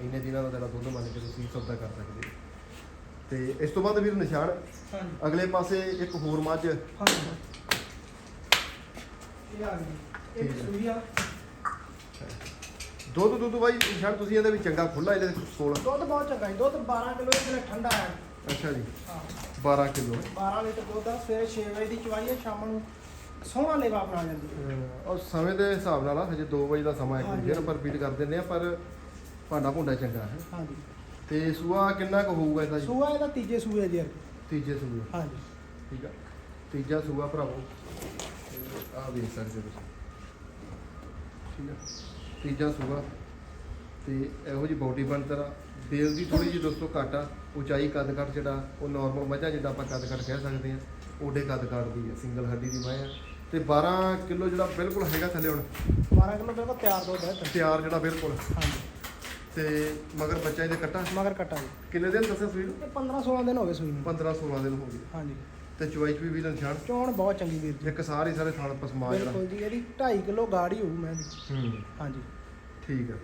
S1: ਇੰਨੇ ਦਿਨਾਂ ਦਾ ਤੇਰਾ ਦੁੱਧ ਮੰਨ ਕੇ ਤੁਸੀਂ ਸੌਦਾ ਕਰ ਸਕਦੇ ਹੋ। ਤੇ ਇਸ ਤੋਂ ਬਾਅਦ ਵੀਰ ਨਿਸ਼ਾਨ
S2: ਹਾਂਜੀ।
S1: ਅਗਲੇ ਪਾਸੇ ਇੱਕ ਹੋਰ ਮੱਝ।
S2: ਹਾਂਜੀ। ਇਹ ਆ ਗਈ। ਇੱਕ
S1: ਠੀਕ ਹੈ।
S2: ਸੂਈ ਆ
S1: ਦੁੱਧ ਦੁੱਧ ਬਾਈ ਨਿਸ਼ਾਨ ਤੁਸੀਂ ਇਹਦੇ ਵਿੱਚ ਚੰਗਾ ਖੁੱਲਾ ਇਹਦੇ ਕੋਲ
S2: ਦੁੱਧ ਬਹੁਤ ਚੰਗਾ ਜੀ ਦੁੱਧ 12 ਕਿਲੋ ਇਹਦੇ ਨਾਲ ਠੰਡਾ ਹੈ।
S1: ਅੱਛਾ ਜੀ।
S2: ਹਾਂ।
S1: 12 ਕਿਲੋ।
S2: 12 ਲੀਟਰ ਦੁੱਧ ਆ ਸਵੇਰੇ 6 ਵਜੇ ਦੀ ਚਵਾਈ ਹੈ ਸ਼ਾਮ ਨੂੰ ਸੋਹਣਾ ਲੇਵਾ ਬਣਾ ਜਾਂਦੀ ਹੈ।
S1: ਔਰ ਸਮੇਂ ਦੇ ਹਿਸਾਬ ਨਾਲ ਆ, ਹਜੇ 2 ਵਜੇ ਦਾ ਸਮਾਂ ਹੈ ਕੋਈ
S2: ਹਾਂਜੀ।
S1: ਫਿਰ ਆਪਾਂ ਰਿਪੀਟ ਕਰ ਦਿੰਦੇ ਆ ਪਰ ਭਾਂਡਾ ਭੁੰਡਾ ਚੰਗਾ ਹੈ।
S2: ਹਾਂਜੀ।
S1: ਤੇ ਸੂਆ ਕਿੰਨਾ ਕੁ ਹੋਊਗਾ ਇਹਦਾ ਜੀ?
S2: ਸੂਆ ਇਹਦਾ ਤੀਜੇ ਸੂਏ ਜੀ
S1: ਤੀਜੇ ਸੂਆ
S2: ਹਾਂਜੀ।
S1: ਠੀਕ ਆ। ਤੀਜਾ ਸੂਆ ਭਰਾਵੋ। ਆ ਵੇਖ ਸਕਦੇ ਹੋ ਤੁਸੀਂ। ਠੀਕ ਆ। ਤੀਜਾ ਸੂਆ। ਤੇ ਇਹੋ ਜੀ ਬਾਡੀ ਬਣਤਰ ਆ। ਬੇਲ ਦੀ ਥੋੜੀ ਜਿਹੀ ਦੋਸਤੋ ਘੱਟ। ਆ ਉਚਾਈ ਕੱਦ ਕੱਟ ਜਿਹੜਾ ਉਹ ਨਾਰਮਲ ਮੱਝਾਂ ਜਿੱਦਾਂ ਆਪਾਂ ਕੱਦ ਕੱਟ ਕਹਿ ਸਕਦੇ ਆ ਓਡੇ ਕੱਦ ਕੱਟ ਦੀ ਹੈ ਸਿੰਗਲ ਹੱਡੀ ਦੀ ਮੈਂ ਆ ਤੇ 12 ਕਿਲੋ ਜਿਹੜਾ ਬਿਲਕੁਲ ਹੈਗਾ ਥੱਲੇ ਹੁਣ।
S2: 12 ਕਿਲੋ ਬਿਲਕੁਲ ਤਿਆਰ ਦੁੱਧ ਹੈ।
S1: ਤਿਆਰ ਜਿਹੜਾ ਬਿਲਕੁਲ।
S2: ਹਾਂਜੀ।
S1: ਤੇ ਮਗਰ ਬੱਚਾ ਇਹਦੇ ਕੱਟਾ?
S2: ਮਗਰ ਕੱਟਾ ਜੀ।
S1: ਕਿੰਨੇ ਦਿਨ ਦੱਸਿਆ ਸੂਈ ਨੂੰ?
S2: ਇਹ 15 16 ਦਿਨ ਹੋ ਗਏ ਸੂਈ ਨੂੰ।
S1: 15 16 ਦਿਨ ਹੋ ਗਏ।
S2: ਹਾਂਜੀ।
S1: ਤੇ ਚੁਆਈ ਚ ਵੀ ਵੀ ਨਿਸ਼ਾਨ
S2: ਚੋਣ ਬਹੁਤ ਚੰਗੀ ਵੀਰ ਜੀ।
S1: ਇੱਕ ਸਾਰੇ ਸਾਰੇ ਥਾਲ ਪਸਮਾ ਜਿਹੜਾ
S2: ਬਿਲਕੁਲ ਜੀ ਇਹਦੀ 2.5 ਕਿਲੋ ਗਾੜੀ ਹੋਊ ਮੈਂ ਦੀ
S1: ਹੂੰ।
S2: ਹਾਂਜੀ।
S1: ਠੀਕ ਹੈ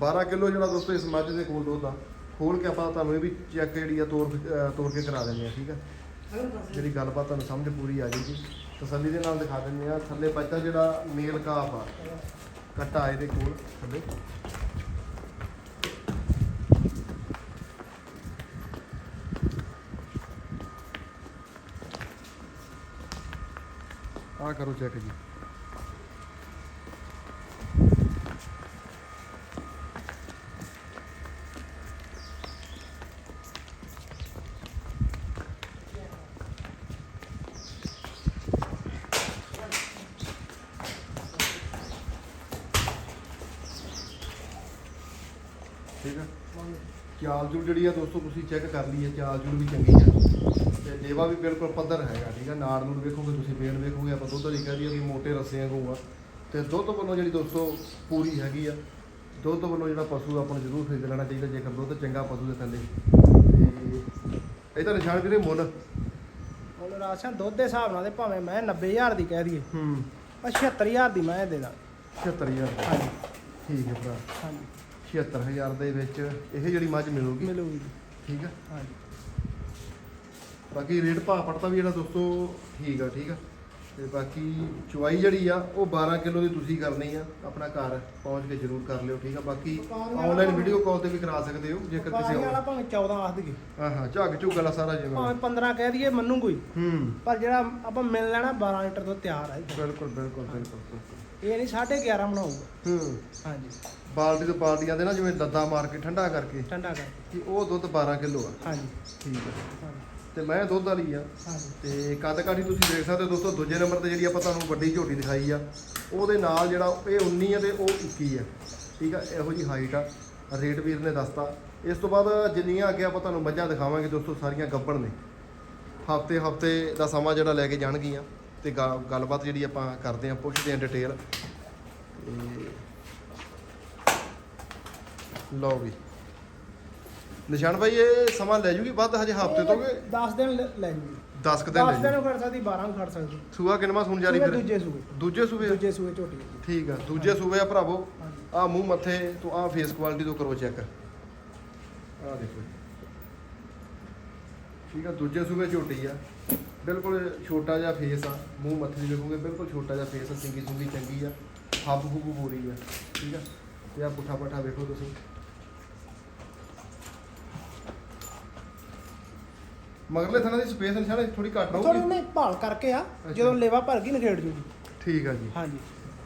S1: 12 ਕਿਲੋ ਜਿਹੜਾ ਦੋਸਤੋ ਇਸ ਮੱਝ ਦੇ ਕੋਲ ਦੁੱਧ ਆ ਖੋਲ ਕੇ ਆਪਾਂ ਤੁਹਾਨੂੰ ਇਹ ਵੀ ਚੈੱਕ ਜਿਹੜੀ ਆ ਅਹ ਤੋੜ ਕੇ ਕਰਾ ਦਿੰਦੇ ਆ ਠੀਕ ਆ? ਜਿਹੜੀ ਗੱਲਬਾਤ ਤੁਹਾਨੂੰ ਸਮਝ ਪੂਰੀ ਆ ਜਾਏਗੀ। ਤਸੱਲੀ ਦੇ ਨਾਲ ਦਿਖਾ ਦਿੰਦੇ ਆ ਥੱਲੇ ਬੱਚਾ ਜਿਹੜਾ ਮੇਲ ਕਾਫ ਆ ਕੱਟਾ ਇਹਦੇ ਕੋਲ ਥੱਲੇ। ਆ ਕਰੋ ਚੈੱਕ ਜੀ ਠੀਕ ਆ ਚਾਲ ਜੂਲ ਜਿਹੜੀ ਆ ਦੋਸਤੋ ਤੁਸੀਂ ਚੈੱਕ ਕਰ ਲਈ ਹੈ ਚਾਲ ਜੂਲ ਵੀ ਚੰਗੀ ਆ। ਤੇ ਲੇਵਾ ਵੀ ਬਿਲਕੁਲ ਪੱਧਰ ਹੈਗਾ ਠੀਕ ਆ? ਨਾੜ ਨੂੰ ਵੇਖੋਗੇ ਤੁਸੀਂ ਵੇੜ ਵੇਖੋਗੇ ਆਪਾਂ ਦੁੱਧ ਵਾਲੀ ਕਹਦੀ ਆ ਵੀ ਮੋਟੇ ਰੱਸੇ ਵਾਂਗੂ ਆ। ਤੇ ਦੁੱਧ ਵੱਲੋਂ ਜਿਹੜੀ ਦੋਸਤੋ ਪੂਰੀ ਹੈਗੀ ਆ ਦੁੱਧ ਵੱਲੋਂ ਜਿਹੜਾ ਪਸ਼ੂ ਆਪਾਂ ਨੂੰ ਜ਼ਰੂਰ ਖਰੀਦ ਲੈਣਾ ਚਾਹੀਦਾ ਜੇਕਰ ਦੁੱਧ ਚੰਗਾ ਪਸ਼ੂ ਦੇ ਥੱਲੇ। ਤੇ ਇਹਦਾ ਨਿਸ਼ਾਨ ਵੀਰੇ ਮੁੱਲ?
S2: ਹੁਣ ਰਾਸ਼ਨ ਦੁੱਧ ਦੇ ਹਿਸਾਬ ਨਾਲ ਤੇ ਭਾਵੇਂ ਮੈਂ 90000 ਦੀ ਕਹਿ ਦਈਏ।
S1: ਹੂੰ।
S2: ਪਰ 76000 ਦੀ ਮੈਂ ਦੇ ਦਾਂ।
S1: 76000
S2: ਹਾਂਜੀ।
S1: ਠੀਕ ਹੈ ਭਰਾ।
S2: ਹਾਂਜੀ।
S1: 76000 ਦੇ ਵਿੱਚ ਇਹ ਜਿਹੜੀ ਮੱਝ ਮਿਲੂਗੀ।
S2: ਮਿਲੂਗੀ।
S1: ਠੀਕ ਆ?
S2: ਹਾਂਜੀ।
S1: ਬਾਕੀ ਰੇਟ ਭਾਅ ਪੜਤਾ ਵੀ ਜਿਹੜਾ ਦੋਸਤੋ ਠੀਕ ਆ ਠੀਕ ਆ। ਤੇ ਬਾਕੀ ਚੁਆਈ ਜਿਹੜੀ ਆ ਉਹ 12 ਕਿਲੋ ਦੀ ਤੁਸੀਂ ਕਰਨੀ ਆ ਆਪਣਾ ਘਰ ਪਹੁੰਚ ਕੇ ਜ਼ਰੂਰ ਕਰ ਲਿਓ ਠੀਕ ਆ। ਬਾਕੀ ਆਨਲਾਈਨ ਵੀਡੀਓ ਕਾਲ ਤੇ ਵੀ ਕਰਾ ਸਕਦੇ ਹੋ ਜੇਕਰ ਕਿਸੇ
S2: ਵਾਲਾ ਭਾਵੇਂ 14 ਆਖ ਦਈਏ
S1: ਹਾਂ ਹਾਂ ਝੱਗ ਝੁੱਗ ਵਾਲਾ ਸਾਰਾ ਜਿਵੇਂ।
S2: ਭਾਵੇਂ 15 ਕਹਿ ਦਈਏ ਮੰਨੂ ਕੋਈ।
S1: ਹੂੰ।
S2: ਪਰ ਜਿਹੜਾ ਆਪਾਂ ਮਿਲ ਲੈਣਾ 12 ਲੀਟਰ ਤੋਂ ਤਿਆਰ।
S1: ਬਿਲਕੁਲ ਬਿਲਕੁਲ ਬਿਲਕੁਲ ਬਿਲਕੁਲ।
S2: ਇਹ ਨਹੀਂ 11.5 ਬਣਾਊਗਾ।
S1: ਹੂੰ।
S2: ਹਾਂਜੀ।
S1: ਬਾਲਟੀ ਤੋਂ ਬਾਲਟੀਆਂ ਦੇ ਨਾ ਜਿਵੇਂ ਲੱਦਾ ਮਾਰ ਕੇ ਠੰਡਾ ਕਰਕੇ।
S2: ਠੰਡਾ ਕਰ
S1: ਕਿ ਉਹ ਦੁੱਧ 12 ਕਿਲੋ ਆ।
S2: ਹਾਂਜੀ।
S1: ਠੀਕ ਆ।
S2: ਹਾਂਜੀ।
S1: ਤੇ ਮੈਂ ਦੁੱਧ ਵਾਲੀ ਆ।
S2: ਹਾਂਜੀ।
S1: ਤੇ ਕੱਦ ਕਾਠੀ ਤੁਸੀਂ ਦੇਖ ਸਕਦੇ ਹੋ ਦੋਸਤੋ ਦੂਜੇ ਨੰਬਰ ਤੇ ਜਿਹੜੀ ਆਪਾਂ ਤੁਹਾਨੂੰ ਵੱਡੀ ਝੋਟੀ ਦਿਖਾਈ ਆ ਉਹਦੇ ਨਾਲ ਜਿਹੜਾ ਇਹ 19 ਆ ਤੇ ਉਹ 21 ਆ। ਠੀਕ ਆ ਇਹੋ ਜੀ ਹਾਈਟ ਆ। ਰੇਟ ਵੀਰ ਨੇ ਦੱਸਤਾ। ਇਸ ਤੋਂ ਬਾਅਦ ਜਿੰਨੀਆਂ ਅੱਗੇ ਆਪਾਂ ਤੁਹਾਨੂੰ ਮੱਝਾਂ ਦਿਖਾਵਾਂਗੇ ਦੋਸਤੋ ਸਾਰੀਆਂ ਗੱਬਣ ਨੇ। ਹਫ਼ਤੇ ਹਫ਼ਤੇ ਦਾ ਸਮਾਂ ਜਿਹੜਾ ਲੈ ਕੇ ਜਾਣਗੀਆਂ। ਤੇ ਗਾ- ਗੱਲਬਾਤ ਜਿਹੜੀ ਆਪਾਂ ਕਰਦੇ ਆ ਪੁੱਛਦੇ ਆ ਡਿਟੇਲ ਤੇ ਲਓ ਵੀ। ਨਿਸ਼ਾਨ ਭਾਈ ਇਹ ਸਮਾਂ ਲੈ ਜੂਗੀ ਵੱਧ ਹਜੇ ਹਫ਼ਤੇ ਤੋਂ ਕਿ?
S2: 10 ਦਿਨ ਲੈ ਲੈ ਜੂਗੀ।
S1: 10 ਕੁ ਦਿਨ
S2: 10
S1: ਲੈ
S2: ਦਿਨ ਖੜ ਸਕਦੀ 12 ਨੂੰ ਖੜ ਸਕਦੀ।
S1: ਸੂਆ ਕਿੰਨਵਾਂ ਸੁਣ ਜਾਰੀ
S2: ਸੂਏ
S1: ਫਿਰ?
S2: ਦੂਜੇ ਸੂਏ
S1: ਦੂਜੇ ਸੂਬੇ
S2: ਦੂਜੇ ਸੂਏ ਝੋਟੀ ਹੈ ਜੀ।
S1: ਠੀਕ ਆ ਦੂਜੇ ਸੂਬੇ ਆ ਭਰਾਵੋ।
S2: ਹਾਂਜੀ।
S1: ਆ ਮੂੰਹ ਮੱਥੇ ਤੋਂ ਆ ਫੇਸ ਕੁਆਲਿਟੀ ਤੋਂ ਕਰੋ ਚੈੱਕ ਆ ਦੇਖੋ ਜੀ। ਠੀਕ ਆ ਦੂਜੇ ਸੂਬੇ ਝੋਟੀ ਆ। ਬਿਲਕੁਲ ਛੋਟਾ ਜਿਹਾ ਫੇਸ ਆ। ਮੂੰਹ ਮੱਥੇ ਦੀ ਦੇਖੋਗੇ ਬਿਲਕੁਲ ਛੋਟਾ ਜਿਹਾ ਫੇਸ ਆ। ਸਿੰਗੀ ਸੁੰਗੀ ਚੰਗੀ ਆ। ਹੱਬ ਹੁੱਬ ਪੂਰੀ ਆ। ਠੀਕ ਆ? ਤੇ ਆ ਪੁੱਠਾ ਪੱਠਾ ਵੇਖੋ ਤੁਸੀਂ। ਮਗਰਲੇ ਥਾਣੇ ਦੀ ਸਪੇਸ ਨਿਸ਼ਾਨ ਥੋੜੀ ਘੱਟ
S2: ਥੋੜੀ
S1: ਰਹੂਗੀ
S2: ਭਾਲ ਕਰਕੇ ਆ ਜਦੋਂ ਲੇਵਾ ਭਰ ਗਈ ਨਖੇੜ ਜੂਗੀ।
S1: ਠੀਕ ਆ ਜੀ।
S2: ਹਾਂਜੀ।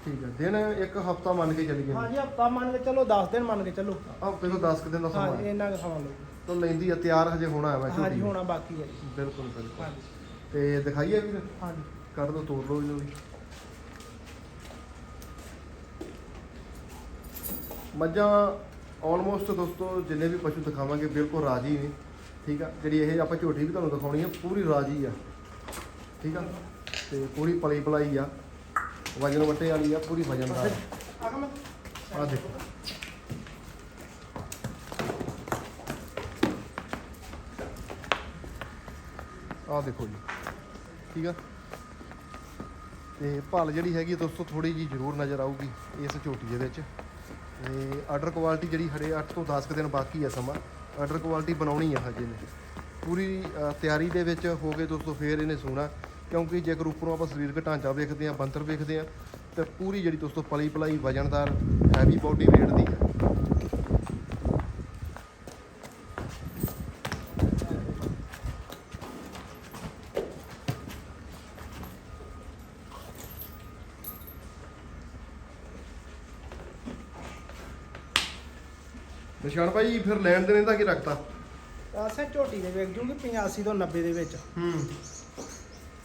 S1: ਠੀਕ ਆ। ਦਿਨ ਇੱਕ ਹਫਤਾ ਮੰਨ ਕੇ ਚੱਲੀਏ।
S2: ਹਾਂਜੀ ਹਫਤਾ ਮੰਨ ਕੇ ਚਲੋ 10 ਦਿਨ ਮੰਨ ਕੇ ਚੱਲੋ।
S1: ਹਫ਼ਤੇ ਤੋਂ 10 ਦਿਨ ਦਾ ਸਮਾਂ
S2: ਹਾਂਜੀ
S1: ਹੈ।
S2: ਇੰਨਾ ਸਮਾਂ ਲਓ।
S1: ਤਾਂ ਲੈਂਦੀ ਆ ਤਿਆਰ ਹਜੇ ਹੋਣਾ ਹੈ ਵੈਸੇ
S2: ਹਾਂਜੀ ਹੋਣਾ ਬਾਕੀ ਹੈ ਜੀ।
S1: ਬਿਲਕੁਲ ਬਿਲਕੁਲ।
S2: ਹਾਂਜੀ।
S1: ਤੇ ਦਿਖਾਈਏ ਵੀਰ
S2: ਹਾਂਜੀ।
S1: ਕੱਢ ਦੋ ਤੋੜ ਲਓ ਇਹਨੂੰ ਵੀ। ਮੱਝਾਂ ਆਲਮੋਸਟ ਦੋਸਤੋ ਜਿੰਨੇ ਵੀ ਪਸ਼ੂ ਦਿਖਾਵਾਂਗੇ ਬਿਲਕੁਲ ਰਾਜੀ ਨੇ। ਠੀਕ ਆ? ਜਿਹੜੀ ਇਹ ਆਪਾਂ ਝੋਟੀ ਵੀ ਤੁਹਾਨੂੰ ਦਿਖਾਉਣੀ ਆ, ਪੂਰੀ ਰਾਜੀ ਆ। ਠੀਕ ਆ? ਤੇ ਪੂਰੀ ਪਲੀ ਪਲਾਈ ਆ। ਵਜਨ ਵੱਟੇ ਵਾਲੀ ਆ, ਪੂਰੀ ਵਜਨਦਾਰ
S2: ਅਗਮ
S1: ਆ। ਦੇਖੋ। ਆ ਦੇਖੋ ਜੀ। ਠੀਕ ਆ? ਤੇ ਭਲ ਜਿਹੜੀ ਹੈਗੀ ਆ ਦੋਸਤੋ ਥੋੜੀ ਜੀ ਜ਼ਰੂਰ ਨਜ਼ਰ ਆਊਗੀ ਇਸ ਝੋਟੀ ਦੇ ਵਿੱਚ। ਤੇ ਆਰਡਰ ਕੁਆਲਿਟੀ ਜਿਹੜੀ ਹਰੇ 8 ਤੋਂ 10 ਕੁ ਦਿਨ ਬਾਕੀ ਆ ਸਮਾਂ। ਆਰਡਰ ਕੁਆਲਿਟੀ ਬਣਾਉਣੀ ਆ ਹਜੇ ਨੇ ਪੂਰੀ ਤਿਆਰੀ ਦੇ ਵਿੱਚ ਹੋ ਗਏ ਦੋਸਤੋ, ਫੇਰ ਇਹਨੇ ਸੋਣਾ। ਕਿਉਂਕਿ ਜੇਕਰ ਉੱਪਰੋਂ ਆਪਾਂ ਸਰੀਰਕ ਢਾਂਚਾ ਵੇਖਦੇ ਆ ਬੰਤਰ ਵੇਖਦੇ ਆ ਤੇ ਪੂਰੀ ਜਿਹੜੀ ਦੋਸਤੋ ਪਲੀ ਪਲਾਈ ਵਜਨਦਾਰ ਹੈਵੀ ਬਾਡੀ weight ਦੀ ਆ ਨਿਸ਼ਾਨ ਭਾਈ ਫਿਰ ਲੈਣ ਦੇਣ ਦਾ ਕੀ ਰੱਖਤਾ?
S2: ਅਸਾਂ ਝੋਟੀ ਦੇ ਵੇਚ ਜੂਗੀ 85 ਤੋਂ 90 ਦੇ ਵਿੱਚ।
S1: ਹੂੰ।